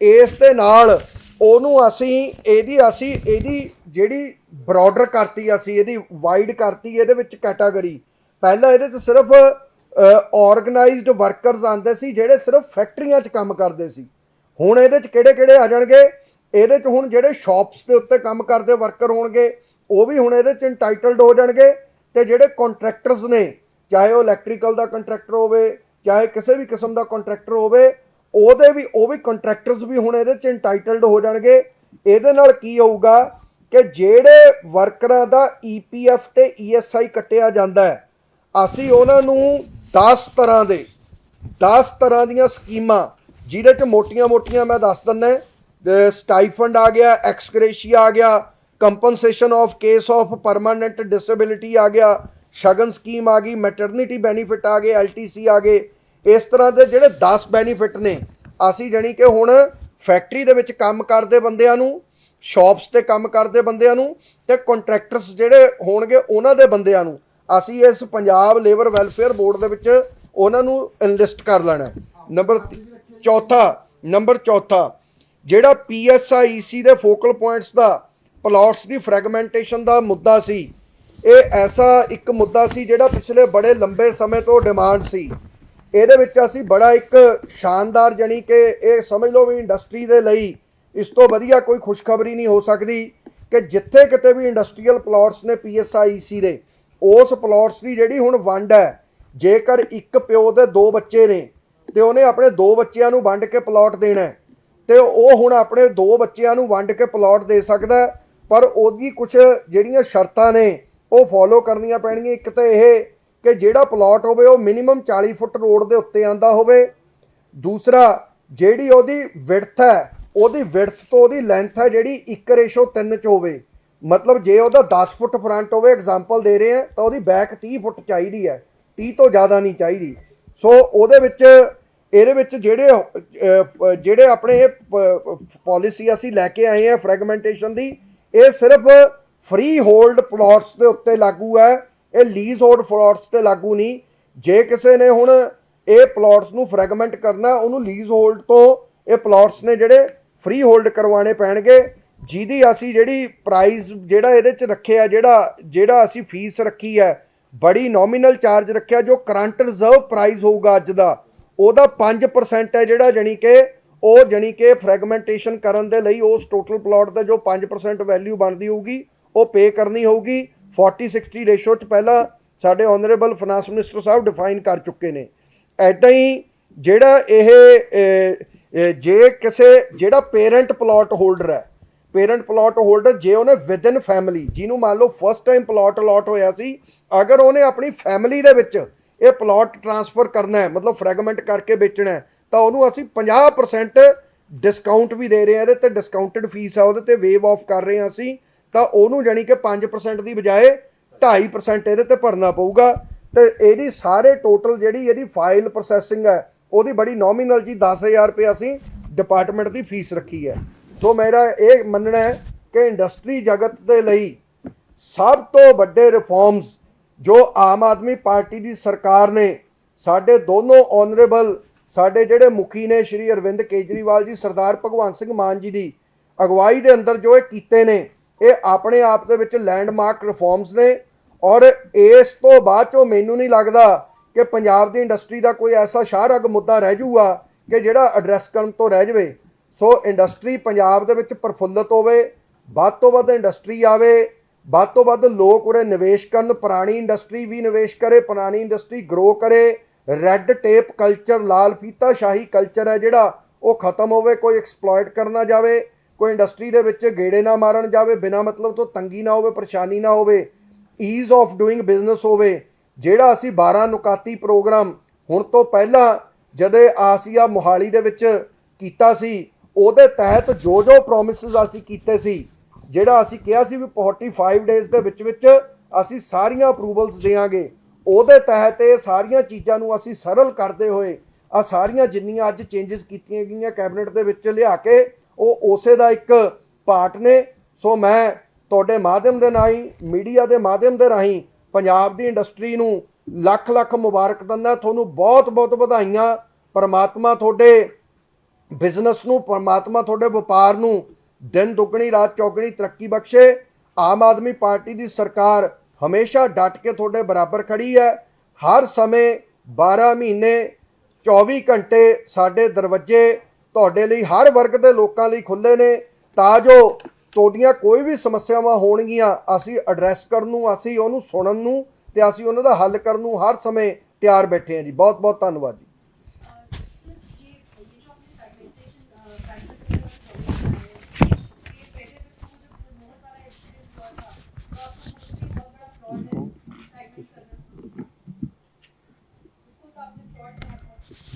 ਇਸ ਦੇ ਨਾਲ ਉਹਨੂੰ ਅਸੀਂ, ਇਹਦੀ ਅਸੀਂ, ਇਹਦੀ ਜਿਹੜੀ ਬਰਾਡਰ ਕਰਤੀ ਅਸੀਂ, ਇਹਦੀ ਵਾਈਡ ਕਰਤੀ, ਇਹਦੇ ਵਿੱਚ ਕੈਟਾਗਰੀ ਪਹਿਲਾਂ ਇਹਦੇ 'ਚ ਸਿਰਫ ਆਰਗੇਨਾਈਜ਼ਡ ਵਰਕਰਸ ਆਉਂਦੇ ਸੀ, ਜਿਹੜੇ ਸਿਰਫ ਫੈਕਟਰੀਆਂ 'ਚ ਕੰਮ ਕਰਦੇ ਸੀ। ਹੁਣ ਇਹਦੇ 'ਚ ਕਿਹੜੇ ਕਿਹੜੇ ਆ ਜਾਣਗੇ? ਇਹਦੇ 'ਚ ਹੁਣ ਜਿਹੜੇ ਸ਼ਾਪਸ ਦੇ ਉੱਤੇ ਕੰਮ ਕਰਦੇ ਵਰਕਰ ਹੋਣਗੇ, ਉਹ ਵੀ ਹੁਣ ਇਹਦੇ 'ਚ ਇੰਟਾਈਟਲਡ ਹੋ ਜਾਣਗੇ। ਤੇ ਜਿਹੜੇ ਕੰਟਰੈਕਟਰਸ ਨੇ, ਚਾਹੇ ਉਹ ਇਲੈਕਟ੍ਰੀਕਲ ਦਾ ਕੰਟਰੈਕਟਰ ਹੋਵੇ, ਚਾਹੇ ਕਿਸੇ ਵੀ ਕਿਸਮ ਦਾ ਕੰਟਰੈਕਟਰ ਹੋਵੇ ਉਹਦੇ ਵੀ, ਉਹ ਵੀ ਕੰਟਰੈਕਟਰਸ ਵੀ ਹੁਣ ਇਹਦੇ 'ਚ ਇੰਟਾਈਟਲਡ ਹੋ ਜਾਣਗੇ। ਇਹਦੇ ਨਾਲ ਕੀ ਹੋਊਗਾ ਕਿ ਜਿਹੜੇ ਵਰਕਰਾਂ ਦਾ ਈਪੀਐਫ ਤੇ ਈਐਸਆਈ ਕੱਟਿਆ ਜਾਂਦਾ ਹੈ, ਅਸੀਂ ਉਹਨਾਂ ਨੂੰ 10 ਤਰ੍ਹਾਂ ਦੇ 10 ਤਰ੍ਹਾਂ ਦੀਆਂ ਸਕੀਮਾਂ, ਜਿਹਦੇ 'ਚ ਮੋਟੀਆਂ-ਮੋਟੀਆਂ ਮੈਂ ਦੱਸ ਦਿੰਦਾ ਸਟਾਈਫੰਡ ਆ ਗਿਆ ਐਕਸਕ੍ਰੇਸ਼ੀਆ ਆ ਗਿਆ compensation of case of permanent disability ਆ ਗਿਆ, ਸ਼ਗਨ ਸਕੀਮ ਆ ਗਈ ਮੈਟਰਨਿਟੀ ਬੈਨੀਫਿਟ ਆ ਗਏ ਐਲਟੀਸੀ ਆ ਗਏ ਇਸ ਤਰ੍ਹਾਂ ਦੇ ਜਿਹੜੇ 10 ਬੈਨੀਫਿਟ ਨੇ, ਅਸੀਂ ਜਾਣੀ ਕਿ ਹੁਣ ਫੈਕਟਰੀ ਦੇ ਵਿੱਚ ਕੰਮ ਕਰਦੇ ਬੰਦਿਆਂ ਨੂੰ ਸ਼ਾਪਸ ਤੇ ਕੰਮ ਕਰਦੇ ਬੰਦਿਆਂ ਨੂੰ ਤੇ ਕੰਟਰੈਕਟਰਸ ਜਿਹੜੇ ਹੋਣਗੇ ਉਹਨਾਂ ਦੇ ਬੰਦਿਆਂ ਨੂੰ, ਅਸੀਂ ਇਸ ਪੰਜਾਬ ਲੇਬਰ ਵੈਲਫੇਅਰ ਬੋਰਡ ਦੇ ਵਿੱਚ ਉਹਨਾਂ ਨੂੰ ਇਨਲਿਸਟ ਕਰ ਲੈਣਾ ਨੰਬਰ ਚੌਥਾ ਨੰਬਰ ਚੌਥਾ, ਜਿਹੜਾ ਪੀਐਸਆਈਸੀ ਦੇ ਫੋਕਲ ਪੁਆਇੰਟਸ ਦਾ ਪਲਾਟਸ ਦੀ ਫਰੈਗਮੈਂਟੇਸ਼ਨ ਦਾ ਮੁੱਦਾ ਸੀ, ਇਹ ਐਸਾ ਇੱਕ ਮੁੱਦਾ ਸੀ ਜਿਹੜਾ ਪਿਛਲੇ ਬੜੇ ਲੰਬੇ ਸਮੇਂ ਤੋਂ ਡਿਮਾਂਡ ਸੀ। ਇਹਦੇ ਵਿੱਚ ਅਸੀਂ ਬੜਾ ਇੱਕ ਸ਼ਾਨਦਾਰ ਜਣੀ ਕਿ ਇਹ ਸਮਝ ਲਓ ਵੀ ਇੰਡਸਟਰੀ ਦੇ ਲਈ ਇਸ ਤੋਂ ਵਧੀਆ ਕੋਈ ਖੁਸ਼ਖਬਰੀ ਨਹੀਂ ਹੋ ਸਕਦੀ ਕਿ ਜਿੱਥੇ ਕਿਤੇ ਵੀ ਇੰਡਸਟਰੀਅਲ ਪਲਾਟਸ ਨੇ ਪੀਐਸਆਈਸੀ ਦੇ, ਉਸ ਪਲਾਟਸ ਦੀ ਜਿਹੜੀ ਹੁਣ ਵੰਡ ਹੈ, ਜੇਕਰ ਇੱਕ ਪਿਓ ਦੇ ਦੋ ਬੱਚੇ ਨੇ ਤੇ ਉਹਨੇ ਆਪਣੇ ਦੋ ਬੱਚਿਆਂ ਨੂੰ ਵੰਡ ਕੇ ਪਲਾਟ ਦੇਣਾ ਹੈ, ਤੇ ਉਹ ਹੁਣ ਆਪਣੇ ਦੋ ਬੱਚਿਆਂ ਨੂੰ ਵੰਡ ਕੇ ਪਲਾਟ ਦੇ ਸਕਦਾ ਪਰ ਉਹਦੀ ਕੁਝ ਜਿਹੜੀਆਂ ਸ਼ਰਤਾਂ ਨੇ, ਉਹ ਫੋਲੋ ਕਰਨੀਆਂ ਪੈਣਗੀਆਂ। ਇੱਕ ਤਾਂ ਇਹ ਕਿ ਜਿਹੜਾ ਪਲਾਟ ਹੋਵੇ ਉਹ ਮਿਨੀਮਮ 40 ਫੁੱਟ ਰੋਡ ਦੇ ਉੱਤੇ ਆਂਦਾ ਹੋਵੇ। ਦੂਸਰਾ, ਜਿਹੜੀ ਉਹਦੀ ਵਿਡਥ ਹੈ, ਉਹਦੀ ਵਿਡਥ ਤੋਂ ਉਹਦੀ ਲੈਂਥ ਹੈ ਜਿਹੜੀ 1:3 ਚ ਹੋਵੇ। ਮਤਲਬ ਜੇ ਉਹਦਾ 10 ਫੁੱਟ ਫਰੰਟ ਹੋਵੇ ਐਗਜ਼ਾਮਪਲ ਦੇ ਰਹੇ ਆ ਤਾਂ ਉਹਦੀ ਬੈਕ 30 ਫੁੱਟ ਚਾਹੀਦੀ ਹੈ। 30 ਤੋਂ ਜ਼ਿਆਦਾ ਨਹੀਂ ਚਾਹੀਦੀ। ਸੋ ਉਹਦੇ ਵਿੱਚ, ਇਹਦੇ ਵਿੱਚ ਜਿਹੜੇ ਜਿਹੜੇ ਆਪਣੇ ਇਹ ਪਾਲਿਸੀ ਅਸੀਂ ਲੈ ਕੇ ਆਏ ਆ ਫਰੈਗਮੈਂਟੇਸ਼ਨ ਦੀ, ਇਹ ਸਿਰਫ ਫ੍ਰੀ ਹੋਲਡ ਪਲਾਟਸ ਦੇ ਉੱਤੇ ਲਾਗੂ ਹੈ। ਇਹ ਲੀਜ਼ ਹੋਲਡ ਪਲਾਟਸ ਤੇ ਲਾਗੂ ਨਹੀਂ। ਜੇ ਕਿਸੇ ਨੇ ਹੁਣ ਇਹ ਪਲਾਟਸ ਨੂੰ ਫਰੈਗਮੈਂਟ ਕਰਨਾ, ਉਹਨੂੰ ਲੀਜ਼ ਹੋਲਡ ਤੋਂ ਇਹ ਪਲਾਟਸ ਨੇ ਜਿਹੜੇ ਫ੍ਰੀ ਹੋਲਡ ਕਰਵਾਉਣੇ ਪੈਣਗੇ, ਜਿਹਦੀ ਅਸੀਂ ਜਿਹੜੀ ਪ੍ਰਾਈਸ ਜਿਹੜਾ ਇਹਦੇ ਚ ਰੱਖਿਆ, ਜਿਹੜਾ ਜਿਹੜਾ ਅਸੀਂ ਫੀਸ ਰੱਖੀ ਹੈ, ਬੜੀ ਨੋਮੀਨਲ ਚਾਰਜ ਰੱਖਿਆ, ਜੋ ਕਰੰਟ ਰਿਜ਼ਰਵ ਪ੍ਰਾਈਸ ਹੋਊਗਾ ਅੱਜ ਦਾ, ਉਹਦਾ 5% ਹੈ ਜਿਹੜਾ ਜਾਨੀ ਕਿ ਉਹ ਜਾਣੀ ਕਿ ਫਰੈਗਮੈਂਟੇਸ਼ਨ ਕਰਨ ਦੇ ਲਈ ਉਸ ਟੋਟਲ ਪਲਾਟ ਦਾ ਜੋ 5% ਵੈਲਿਊ ਬਣਦੀ ਹੋਊਗੀ, ਉਹ ਪੇ ਕਰਨੀ ਹੋਊਗੀ। 40 60 ਰੇਸ਼ੋ ਚ ਪਹਿਲਾਂ ਸਾਡੇ honourable finance minister Sahib define ਕਰ ਚੁੱਕੇ ਨੇ। ਐਦਾਂ ਹੀ ਜਿਹੜਾ ਇਹ ਜੇ ਕਿਸੇ, ਜਿਹੜਾ ਪੇਰੈਂਟ ਪਲਾਟ ਹੋਲਡਰ ਹੈ ਪੇਰੈਂਟ ਪਲਾਟ ਹੋਲਡਰ ਜੇ ਉਹਨੇ ਵਿਦਨ ਫੈਮਿਲੀ ਜਿਹਨੂੰ ਮੰਨ ਲਓ ਫਸਟ ਟਾਈਮ ਪਲਾਟ ਅਲਾਟ ਹੋਇਆ ਸੀ, ਅਗਰ ਉਹਨੇ ਆਪਣੀ ਫੈਮਿਲੀ ਦੇ ਵਿੱਚ ਇਹ ਪਲਾਟ ਟਰਾਂਸਫਰ ਕਰਨਾ ਹੈ, ਮਤਲਬ ਫਰੈਗਮੈਂਟ ਕਰਕੇ ਵੇਚਣਾ ਹੈ, ਤਾਂ ਉਹਨੂੰ ਅਸੀਂ 50% ਡਿਸਕਾਊਂਟ ਵੀ ਦੇ ਰਹੇ ਹਾਂ, ਇਹਦੇ ਤੇ ਡਿਸਕਾਊਂਟਡ ਫੀਸ ਆ, ਉਹਦੇ ਤੇ ਵੇਵ ਆਫ ਕਰ ਰਹੇ ਹਾਂ ਅਸੀਂ। ਤਾਂ ਉਹਨੂੰ ਜਾਨੀ ਕਿ 5% ਦੀ ਬਜਾਏ 2.5% ਇਹਦੇ ਤੇ ਭਰਨਾ ਪਊਗਾ। ਤੇ ਇਹਦੀ ਸਾਰੇ ਟੋਟਲ ਜਿਹੜੀ ਇਹਦੀ ਫਾਈਲ ਪ੍ਰੋਸੈਸਿੰਗ ਹੈ, ਉਹਦੀ ਬੜੀ ਨੋਮੀਨਲ ਜੀ 10000 ਰੁਪਏ ਅਸੀਂ ਡਿਪਾਰਟਮੈਂਟ ਦੀ ਫੀਸ ਰੱਖੀ ਹੈ। ਸੋ ਮੇਰਾ ਇਹ ਮੰਨਣਾ ਹੈ ਕਿ ਇੰਡਸਟਰੀ ਜਗਤ ਦੇ ਲਈ ਸਭ ਤੋਂ ਵੱਡੇ ਰਿਫਾਰਮਸ ਜੋ ਆਮ ਆਦਮੀ ਪਾਰਟੀ ਦੀ ਸਰਕਾਰ ਨੇ, ਸਾਡੇ ਦੋਨੋਂ ਆਨਰੇਬਲ ਸਾਡੇ ਜਿਹੜੇ ਮੁਖੀ ਨੇ ਸ਼੍ਰੀ ਅਰਵਿੰਦ ਕੇਜਰੀਵਾਲ ਜੀ, ਸਰਦਾਰ ਭਗਵੰਤ ਸਿੰਘ ਮਾਨ ਜੀ ਦੀ ਅਗਵਾਈ ਦੇ ਅੰਦਰ ਜੋ ਇਹ ਕੀਤੇ ਨੇ ਇਹ ਆਪਣੇ ਆਪ ਦੇ ਵਿੱਚ ਲੈਂਡਮਾਰਕ ਰਿਫਾਰਮਸ ਨੇ ਔਰ ਇਸ ਤੋਂ ਬਾਅਦ ਚੋਂ ਮੈਨੂੰ ਨਹੀਂ ਲੱਗਦਾ ਕਿ ਪੰਜਾਬ ਦੀ ਇੰਡਸਟਰੀ ਦਾ ਕੋਈ ਐਸਾ ਸ਼ਾਹਰਗ ਮੁੱਦਾ ਰਹਿ ਜੂਗਾ ਕਿ ਜਿਹੜਾ ਐਡਰੈਸ ਕਰਨ ਤੋਂ ਰਹਿ ਜਾਵੇ। ਸੋ ਇੰਡਸਟਰੀ ਪੰਜਾਬ ਦੇ ਵਿੱਚ ਪ੍ਰਫੁੱਲਤ ਹੋਵੇ, ਵੱਧ ਤੋਂ ਵੱਧ ਇੰਡਸਟਰੀ ਆਵੇ, ਵੱਧ ਤੋਂ ਵੱਧ ਲੋਕ ਉਰੇ ਨਿਵੇਸ਼ ਕਰਨ, ਪੁਰਾਣੀ ਇੰਡਸਟਰੀ ਵੀ ਨਿਵੇਸ਼ ਕਰੇ, ਪੁਰਾਣੀ ਇੰਡਸਟਰੀ ਗਰੋ ਕਰੇ ਰੈੱਡ ਟੇਪ ਕਲਚਰ ਲਾਲ ਫੀਤਾ ਸ਼ਾਹੀ ਕਲਚਰ ਹੈ ਜਿਹੜਾ, ਉਹ ਖਤਮ ਹੋਵੇ, ਕੋਈ ਐਕਸਪਲੋਇਟ ਕਰਨਾ ਜਾਵੇ। ਕੋਈ ਇੰਡਸਟਰੀ ਦੇ ਵਿੱਚ ਗੇੜੇ ਨਾ ਮਾਰਨ ਜਾਵੇ, ਬਿਨਾ ਮਤਲਬ ਤੋਂ ਤੰਗੀ ਨਾ ਹੋਵੇ, ਪਰੇਸ਼ਾਨੀ ਨਾ ਹੋਵੇ ਈਜ਼ ਆਫ ਡੂਇੰਗ ਬਿਜ਼ਨਸ ਹੋਵੇ, ਜਿਹੜਾ ਅਸੀਂ 12 ਨੁਕਾਤੀ ਪ੍ਰੋਗਰਾਮ ਹੁਣ ਤੋਂ ਪਹਿਲਾਂ ਜਦੇ ਆਸੀਆ ਮੋਹਾਲੀ ਦੇ ਵਿੱਚ ਕੀਤਾ ਸੀ, ਉਹਦੇ ਤਹਿਤ ਜੋ ਜੋ ਪ੍ਰੋਮਿਸਸ ਅਸੀਂ ਕੀਤੇ ਸੀ, ਜਿਹੜਾ ਅਸੀਂ ਕਿਹਾ ਸੀ ਵੀ 45 ਡੇਜ਼ ਦੇ ਵਿੱਚ ਵਿੱਚ ਅਸੀਂ ਸਾਰੀਆਂ ਅਪਰੂਵਲਸ ਦੇਾਂਗੇ ਉਹਦੇ ਤਹਿਤ ਇਹ ਸਾਰੀਆਂ ਚੀਜ਼ਾਂ ਨੂੰ ਅਸੀਂ ਸਰਲ ਕਰਦੇ ਹੋਏ ਆ ਸਾਰੀਆਂ ਜਿੰਨੀਆਂ ਅੱਜ ਚੇਂਜਸ ਕੀਤੀਆਂ ਗਈਆਂ ਕੈਬਨਿਟ ਦੇ ਵਿੱਚ ਲਿਆ ਕੇ ਉਹ ਉਸੇ ਦਾ ਇੱਕ ਪਾਰਟ ਨੇ। ਸੋ ਮੈਂ ਤੁਹਾਡੇ ਮਾਧਿਅਮ ਦੇ ਰਾਹੀਂ ਮੀਡੀਆ ਦੇ ਮਾਧਿਅਮ ਦੇ ਰਾਹੀਂ ਪੰਜਾਬ ਦੀ ਇੰਡਸਟਰੀ ਨੂੰ ਲੱਖ ਲੱਖ ਮੁਬਾਰਕ ਦਿੰਦਾ ਤੁਹਾਨੂੰ ਬਹੁਤ ਬਹੁਤ ਵਧਾਈਆਂ। ਪਰਮਾਤਮਾ ਤੁਹਾਡੇ ਬਿਜ਼ਨਸ ਨੂੰ, ਪਰਮਾਤਮਾ ਤੁਹਾਡੇ ਵਪਾਰ ਨੂੰ ਦਿਨ ਦੁੱਗਣੀ, ਰਾਤ ਚੌਗਣੀ ਤਰੱਕੀ ਬਖਸ਼ੇ। ਆਮ ਆਦਮੀ ਪਾਰਟੀ ਦੀ ਸਰਕਾਰ ਹਮੇਸ਼ਾ ਡਟ ਕੇ ਤੁਹਾਡੇ ਬਰਾਬਰ ਖੜੀ ਹੈ। ਹਰ ਸਮੇਂ 12 ਮਹੀਨੇ 24 ਘੰਟੇ ਸਾਡੇ ਦਰਵਾਜ਼ੇ ਤੁਹਾਡੇ ਲਈ ਹਰ ਵਰਗ ਦੇ ਲੋਕਾਂ ਲਈ ਖੁੱਲੇ ਨੇ, ਤਾਂ ਜੋ ਤੁਹਾਡੀਆਂ ਕੋਈ ਵੀ ਸਮੱਸਿਆਵਾਂ ਹੋਣਗੀਆਂ, ਅਸੀਂ ਐਡਰੈਸ ਕਰਨ ਨੂੰ, ਅਸੀਂ ਉਹਨੂੰ ਸੁਣਨ ਨੂੰ ਤੇ ਅਸੀਂ ਉਹਨਾਂ ਦਾ ਹੱਲ ਕਰਨ ਨੂੰ ਹਰ ਸਮੇਂ ਤਿਆਰ ਬੈਠੇ ਹਾਂ ਜੀ। ਬਹੁਤ ਬਹੁਤ ਧੰਨਵਾਦ ਜੀ।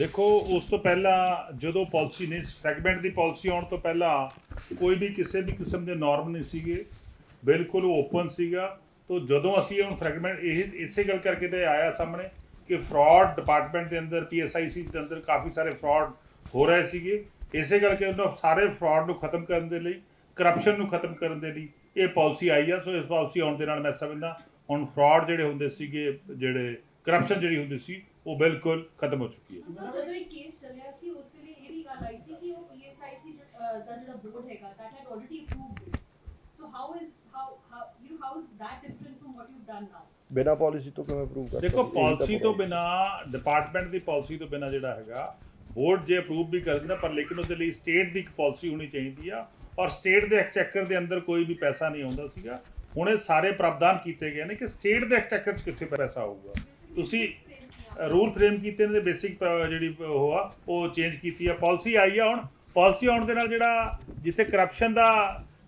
ਦੇਖੋ, ਉਸ ਤੋਂ ਪਹਿਲਾਂ ਜਦੋਂ ਪਾਲਿਸੀ ਨਹੀਂ ਫਰੈਗਮੈਂਟ ਦੀ ਪਾਲਿਸੀ ਆਉਣ ਤੋਂ ਪਹਿਲਾਂ ਕੋਈ ਵੀ ਕਿਸੇ ਵੀ ਕਿਸਮ ਦੇ ਨਾਰਮ ਨਹੀਂ ਸੀਗੇ, ਬਿਲਕੁਲ ਓਪਨ ਸੀਗਾ। ਤੋਂ ਜਦੋਂ ਅਸੀਂ ਹੁਣ ਫਰੈਗਮੈਂਟ ਇਹ, ਇਸੇ ਗੱਲ ਕਰਕੇ ਤੇ ਆਇਆ ਸਾਹਮਣੇ ਕਿ ਫਰਾਡ ਡਿਪਾਰਟਮੈਂਟ ਦੇ ਅੰਦਰ ਪੀਐਸਆਈਸੀ ਦੇ ਅੰਦਰ ਕਾਫੀ ਸਾਰੇ ਫਰਾਡ ਹੋ ਰਹੇ ਸੀਗੇ। ਇਸੇ ਕਰਕੇ ਉਹਨਾਂ ਸਾਰੇ ਫਰਾਡ ਨੂੰ ਖਤਮ ਕਰਨ ਦੇ ਲਈ ਕਰਪਸ਼ਨ ਨੂੰ ਖਤਮ ਕਰਨ ਦੇ ਲਈ ਇਹ ਪਾਲਿਸੀ ਆਈ ਆ। ਸੋ ਇਸ ਪਾਲਿਸੀ ਆਉਣ ਦੇ ਨਾਲ ਮੈਂ ਸਮਝਦਾ, ਹੁਣ ਫਰਾਡ ਜਿਹੜੇ ਹੁੰਦੇ ਸੀਗੇ, ਜਿਹੜੇ ਕਰਪਸ਼ਨ ਜਿਹੜੀ ਹੁੰਦੀ ਸੀ ਉਹ ਬਿਲਕੁਲ ਖਤਮ ਹੋ ਚੁੱਕੀ ਹੈ। ਜਦੋਂ ਇਹ ਕੇਸ ਚੱਲਿਆ ਸੀ ਉਸ ਵੇਲੇ ਇਹ ਵੀ ਗੱਲ ਆਈ ਸੀ ਕਿ ਉਹ ਪੀਐਸਆਈਸੀ ਦਾ ਜਿਹੜਾ ਬੋਰਡ ਹੈਗਾ ਬਿਨਾ ਪਾਲਿਸੀ ਤੋਂ ਕਿਵੇਂ ਅਪਰੂਵ ਕਰ ਦੇਖੋ ਪਾਲਿਸੀ ਤੋਂ ਬਿਨਾ ਡਿਪਾਰਟਮੈਂਟ ਦੀ ਪਾਲਿਸੀ ਤੋਂ ਬਿਨਾ ਜਿਹੜਾ ਹੈਗਾ ਬੋਰਡ ਜੇ ਅਪਰੂਵ ਵੀ ਕਰ ਦਿੰਦਾ ਪਰ ਲੇਕਿਨ ਉਹਦੇ ਲਈ ਸਟੇਟ ਦੀ ਇੱਕ ਪਾਲਿਸੀ ਹੋਣੀ ਚਾਹੀਦੀ ਆ। ਔਰ ਸਟੇਟ ਦੇ ਐਕਚੈਕਰ ਦੇ ਅੰਦਰ ਕੋਈ ਵੀ ਪੈਸਾ ਨਹੀਂ ਆਉਂਦਾ ਸੀਗਾ। ਹੁਣ ਇਹ ਸਾਰੇ ਪ੍ਰਾਵਧਾਨ ਕੀਤੇ ਗਏ ਨੇ ਕਿ ਸਟੇਟ ਦੇ ਐਕਚੈਕਰ 'ਚ ਕਿੱਥੇ ਪੈਸਾ ਆਊਗਾ? ਤੁਸੀਂ ਰੂਲ ਫਰੇਮ ਕੀਤੇ ਨੇ ਤੇ ਬੇਸਿਕ ਜਿਹੜੀ ਉਹ ਆ ਉਹ ਚੇਂਜ ਕੀਤੀ ਆ। ਪਾਲਿਸੀ ਆਈ ਆ ਹੁਣ। ਪਾਲਿਸੀ ਆਉਣ ਦੇ ਨਾਲ ਜਿਹੜਾ ਜਿੱਥੇ ਕਰਪਸ਼ਨ ਦਾ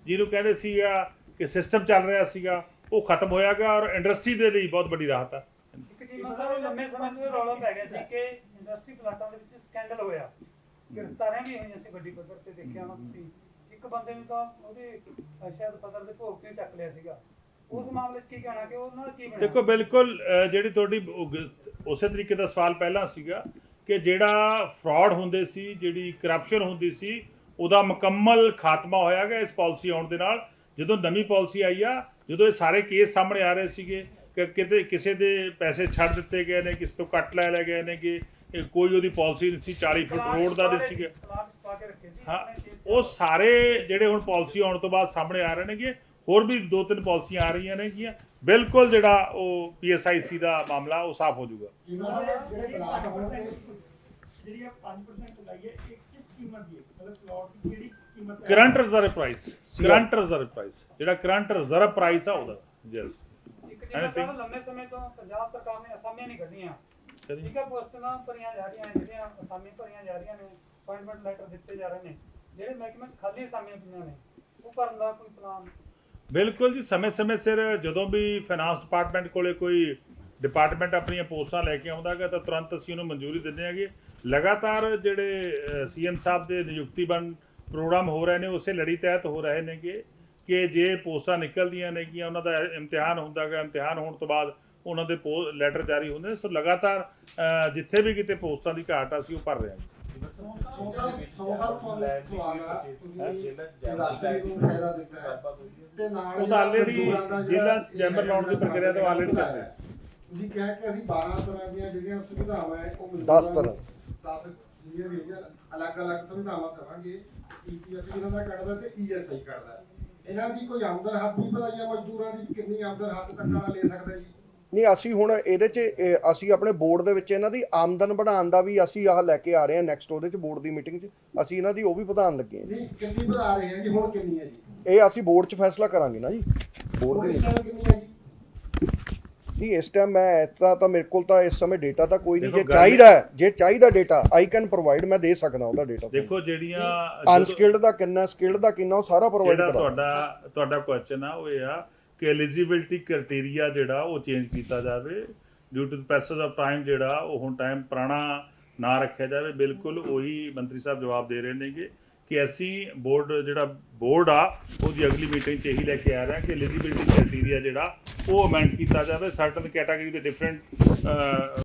ਜਿਹਨੂੰ ਕਹਿੰਦੇ ਸੀਗਾ ਕਿ ਸਿਸਟਮ ਚੱਲ ਰਿਹਾ ਸੀਗਾ ਉਹ ਖਤਮ ਹੋਇਆਗਾ ਔਰ ਇੰਡਸਟਰੀ ਦੇ ਲਈ ਬਹੁਤ ਵੱਡੀ ਰਾਹਤ ਆ। ਇੱਕ ਚੀਜ਼ ਮਤਲਬ ਲੰਮੇ ਸਮੇਂ ਤੋਂ ਇਹ ਰੌਲਾ ਪੈ ਗਿਆ ਸੀ ਕਿ ਇੰਡਸਟਰੀ ਪਲਾਟਾਂ ਦੇ ਵਿੱਚ ਸਕੈਂਡਲ ਹੋਇਆ। ਗ੍ਰਿਫਤਾਰੀਆਂ ਵੀ ਹੋਈਆਂ ਸੀ ਵੱਡੀ ਪੱਧਰ ਤੇ ਦੇਖਿਆ ਹੋਣਾ ਤੁਸੀਂ। ਇੱਕ ਬੰਦੇ ਨੂੰ ਤਾਂ ਉਹਦੇ ਸ਼ਾਇਦ ਪੱਧਰ ਦੇ ਭੋਗ ਤੇ ਚੱਕ ਲਿਆ ਸੀਗਾ? ਉਸ ਮਾਮਲੇ 'ਚ ਕੀ ਕਹਿਣਾ ਕਿ ਉਹਨਾਂ ਕੀ ਬਣਿਆ? ਦੇਖੋ ਬਿਲਕੁਲ ਜਿਹੜੀ ਤੁਹਾਡੀ ਉਸੇ ਤਰੀਕੇ ਦਾ ਸਵਾਲ ਪਹਿਲਾਂ ਸੀਗਾ ਕਿ ਜਿਹੜਾ ਫਰਾਡ ਹੁੰਦੇ ਸੀ ਜਿਹੜੀ ਕਰਪਸ਼ਨ ਹੁੰਦੀ ਸੀ ਉਹਦਾ ਮੁਕੰਮਲ ਖਾਤਮਾ ਹੋਇਆਗਾ ਇਸ ਪਾਲਿਸੀ ਆਉਣ ਦੇ ਨਾਲ। ਜਦੋਂ ਨਵੀਂ ਪਾਲਿਸੀ ਆਈ ਆ ਜਦੋਂ ਇਹ ਸਾਰੇ ਕੇਸ ਸਾਹਮਣੇ ਆ ਰਹੇ ਸੀਗੇ ਕਿ ਕਿਤੇ ਕਿਸੇ ਦੇ ਪੈਸੇ ਛੱਡ ਦਿੱਤੇ ਗਏ ਨੇ ਕਿਸੇ ਤੋਂ ਕੱਟ ਲੈ ਲਏ ਗਏ ਨੇ ਕਿ ਕੋਈ ਉਹਦੀ ਪਾਲਿਸੀ ਨਹੀਂ ਸੀ 40 ਫੁੱਟ ਰੋਡ ਦਾ ਨਹੀਂ ਸੀਗਾ। ਹਾਂ। ਉਹ ਸਾਰੇ ਜਿਹੜੇ ਹੁਣ ਪਾਲਿਸੀ ਆਉਣ ਤੋਂ ਬਾਅਦ ਸਾਹਮਣੇ ਆ ਰਹੇ ਨੇਗੇ ਹੋਰ ਵੀ ਦੋ ਤਿੰਨ ਪਾਲਿਸੀਆਂ ਆ ਰਹੀਆਂ ਨੇਗੀਆਂ। ਬਿਲਕੁਲ ਜਿਹੜਾ ਉਹ ਪੀਐਸਆਈਸੀ ਦਾ ਮਾਮਲਾ ਉਹ ਸਾਫ਼ ਹੋ ਜਾਊਗਾ। ਜਿਹੜੀ 5% ਜਿਹੜੀ ਆ 5% ਲਾਈਏ ਇਹ ਕਿਸ ਕੀਮਤ ਦੀ ਹੈ ਮਤਲਬ ਪਲਾਟ ਦੀ ਕਿਹੜੀ ਕੀਮਤ ਹੈ current reserve price current reserve price ਜਿਹੜਾ ਕਰੰਟ ਰਿਜ਼ਰਵ ਪ੍ਰਾਈਸ ਆ ਉਹਦਾ ਯੈਸ ਇੱਕ ਜਿਹੜਾ Anything? ਸਾਹਿਬ ਲੰਮੇ ਸਮੇਂ ਤੋਂ ਪੰਜਾਬ ਸਰਕਾਰ ਨੇ ਅਸਾਮੀਆਂ ਨਹੀਂ ਕੱਢੀਆਂ। ਠੀਕ ਹੈ ਪੋਸਟਾਂ ਭਰੀਆਂ ਜਾ ਰਹੀਆਂ ਨੇ ਜਿਹੜੀਆਂ ਅਸਾਮੀ ਭਰੀਆਂ ਜਾ ਰਹੀਆਂ ਨੇ ਅਪਾਇੰਟਮੈਂਟ ਲੈਟਰ ਦਿੱਤੇ ਜਾ ਰਹੇ ਨੇ ਜਿਹੜੇ ਮਹਿਕਮੇ 'ਚ ਖਾਲੀ ਅਸਾਮੀਆਂ ਪਈਆਂ ਨੇ ਉਹ ਭਰਨ ਦਾ ਕੋਈ ਪਲਾਨ ਬਿਲਕੁਲ ਜੀ, ਸਮੇਂ-ਸਮੇਂ ਸਿਰ ਜਦੋਂ ਵੀ ਫਾਈਨਾਂਸ ਡਿਪਾਰਟਮੈਂਟ ਕੋਲੇ ਕੋਈ ਡਿਪਾਰਟਮੈਂਟ ਆਪਣੀਆਂ ਪੋਸਟਾਂ ਲੈ ਕੇ ਆਉਂਦਾ ਹੈਗਾ, ਤਾਂ ਤੁਰੰਤ ਅਸੀਂ ਉਹਨੂੰ ਮਨਜ਼ੂਰੀ ਦਿੰਦੇ ਹਾਂਗੇ। ਲਗਾਤਾਰ ਜਿਹੜੇ ਸੀਐਮ ਸਾਹਿਬ ਦੇ ਨਿਯੁਕਤੀ ਬਣ, ਪ੍ਰੋਗਰਾਮ ਹੋ ਰਹੇ ਨੇ, ਉਸੇ ਲੜੀ ਤਹਿਤ ਹੋ ਰਹੇ ਨੇਗੇ ਕਿ ਜੇ ਪੋਸਟਾਂ ਨਿਕਲਦੀਆਂ ਨੇਗੀਆਂ, ਉਹਨਾਂ ਦਾ ਇਮਤਿਹਾਨ ਹੁੰਦਾ ਹੈਗਾ, ਇਮਤਿਹਾਨ ਹੋਣ ਤੋਂ ਬਾਅਦ ਉਹਨਾਂ ਦੇ ਲੈਟਰ ਜਾਰੀ ਹੁੰਦੇ ਨੇ। ਸੋ ਲਗਾਤਾਰ ਜਿੱਥੇ ਵੀ ਕਿਤੇ ਪੋਸਟਾਂ ਦੀ ਘਾਟ ਆ, ਅਸੀਂ ਉਹ ਭਰ ਰਹੇ ਹਾਂ ਉਹ ਤਾਂ already ਜ਼ਿਲ੍ਹਾ ਚੈਂਬਰ ਲਾਉਣ ਦੀ ਪ੍ਰਕਿਰਿਆ ਤਾਂ already ਚੱਲ ਰਹੀ ਹੈ। ਤੁਸੀਂ ਕਿਹਾ ਕਿ ਅਸੀਂ 12 ਤਰ੍ਹਾਂ ਦੀਆਂ ਜਿਹੜੀਆਂ ਸੁਵਿਧਾਵਾਂ ਹੈ ਉਹ ਮਿਲ ਦਸ ਤਰ੍ਹਾਂ। 10 ਜਿਹੜੀਆਂ ਵੀ ਹੈਗੀਆਂ ਅਲੱਗ-ਅਲੱਗ ਸੁਵਿਧਾਵਾਂ ਕਰਾਂਗੇ ਈਪੀਐਫ ਇਹਨਾਂ ਦਾ ਕੱਢਦਾ ਤੇ ਈਐਸਆਈ ਕੱਢਦਾ ਇਹਨਾਂ ਦੀ ਕੋਈ ਆਮਦਨ ਹੱਥ ਵੀ ਭਰਾਈਆ ਮਜ਼ਦੂਰਾਂ ਦੀ ਵੀ ਕਿੰਨੀ ਆਮਦਨ ਹੱਥ ਤੱਕ ਵਾਲਾ ਲੈ ਸਕਦਾ ਜੀ ਨਹੀਂ ਅਸੀਂ ਹੁਣ ਇਹਦੇ 'ਚ ਇਹ- ਅਸੀਂ ਆਪਣੇ ਬੋਰਡ ਦੇ ਵਿੱਚ ਇਹਨਾਂ ਦੀ ਆਮਦਨ ਵਧਾਉਣ ਦਾ ਵੀ ਅਸੀਂ ਆਹ ਲੈ ਕੇ ਆ ਰਹੇ ਹਾਂ ਨੈਕਸਟ ਉਹਦੇ 'ਚ ਬੋਰਡ ਦੀ ਮੀਟਿੰਗ 'ਚ। ਅਸੀਂ ਇਹਨਾਂ ਦੀ ਉਹ ਵੀ ਵਧਾਉਣ ਲੱਗੇ ਹਾਂ ਨਹੀਂ ਕਿੰਨੀ ਵਧਾ ਰਹੇ ਹੈ ਜੀ ਹੁਣ ਕਿੰਨੀ ਹੈ ਜੀ? ਇਹ ਅਸੀਂ ਬੋਰਡ 'ਚ ਫੈਸਲਾ ਕਰਾਂਗੇ ਨਾ ਜੀ। ਬੋਰਡ ਹੁਣ ਦੇ ਇਸ ਵਿੱਚ। ਟਾਈਮ ਕਿੰਨੀ ਹੈ ਜੀ? ਨਹੀਂ ਇਸ ਟਾਈਮ ਮੈਂ ਇਸ ਤਰ੍ਹਾਂ ਤਾਂ ਮੇਰੇ ਕੋਲ ਤਾਂ ਇਸ ਸਮੇਂ ਡੇਟਾ ਤਾਂ ਕੋਈ ਨਹੀਂ। ਦੇਖੋ ਜੇ ਗੱਲ- ਚਾਹੀਦਾ ਹੈ, ਜੇ ਚਾਹੀਦਾ ਡੇਟਾ ਆਈ ਕੈਨ ਪ੍ਰੋਵਾਈਡ ਮੈਂ ਦੇ ਸਕਦਾ ਉਹਦਾ ਡੇਟਾ ਦੇਖੋ ਜਿਹੜੀਆਂ ਅਨਸਕਿਲਡ ਦਾ ਕਿੰਨਾ ਸਕਿਲਡ ਦਾ ਕਿੰਨਾ ਉਹ ਸਾਰਾ ਪ੍ਰੋਵਾਈਡ ਜਿਹੜਾ ਕਰਾ ਤੁਹਾਡਾ ਤੁਹਾਡਾ ਕੁਐਸਚਨ ਆ ਉਹ ਇਹ ਆ ਕਿ ਐਲੀਜੀਬਿਲਟੀ ਕ੍ਰਾਈਟੇਰੀਆ ਜਿਹੜਾ ਉਹ ਚੇਂਜ ਕੀਤਾ ਜਾਵੇ due to passage of time ਜਿਹੜਾ ਉਹ ਹੁਣ ਟਾਈਮ ਪੁਰਾਣਾ ਨਾ ਰੱਖਿਆ ਜਾਵੇ। ਬਿਲਕੁਲ ਉਹੀ ਮੰਤਰੀ ਸਾਹਿਬ ਜਵਾਬ ਦੇ ਰਹੇ ਨੇਗੇ ਕਿ ਅਸੀਂ ਬੋਰਡ ਜਿਹੜਾ ਬੋਰਡ ਆ, ਉਹਦੀ ਅਗਲੀ ਮੀਟਿੰਗ 'ਚ ਇਹੀ ਲੈ ਕੇ ਆ ਰਹੇ ਹਾਂ ਕਿ ਐਲੀਜੀਬਿਲਟੀ ਕ੍ਰਾਈਟੇਰੀਆ ਜਿਹੜਾ ਉਹ ਅਮੈਂਡ ਕੀਤਾ ਜਾਵੇ। ਸਰਟਨ ਕੈਟਾਗਰੀ ਦੇ ਡਿਫਰੈਂਟ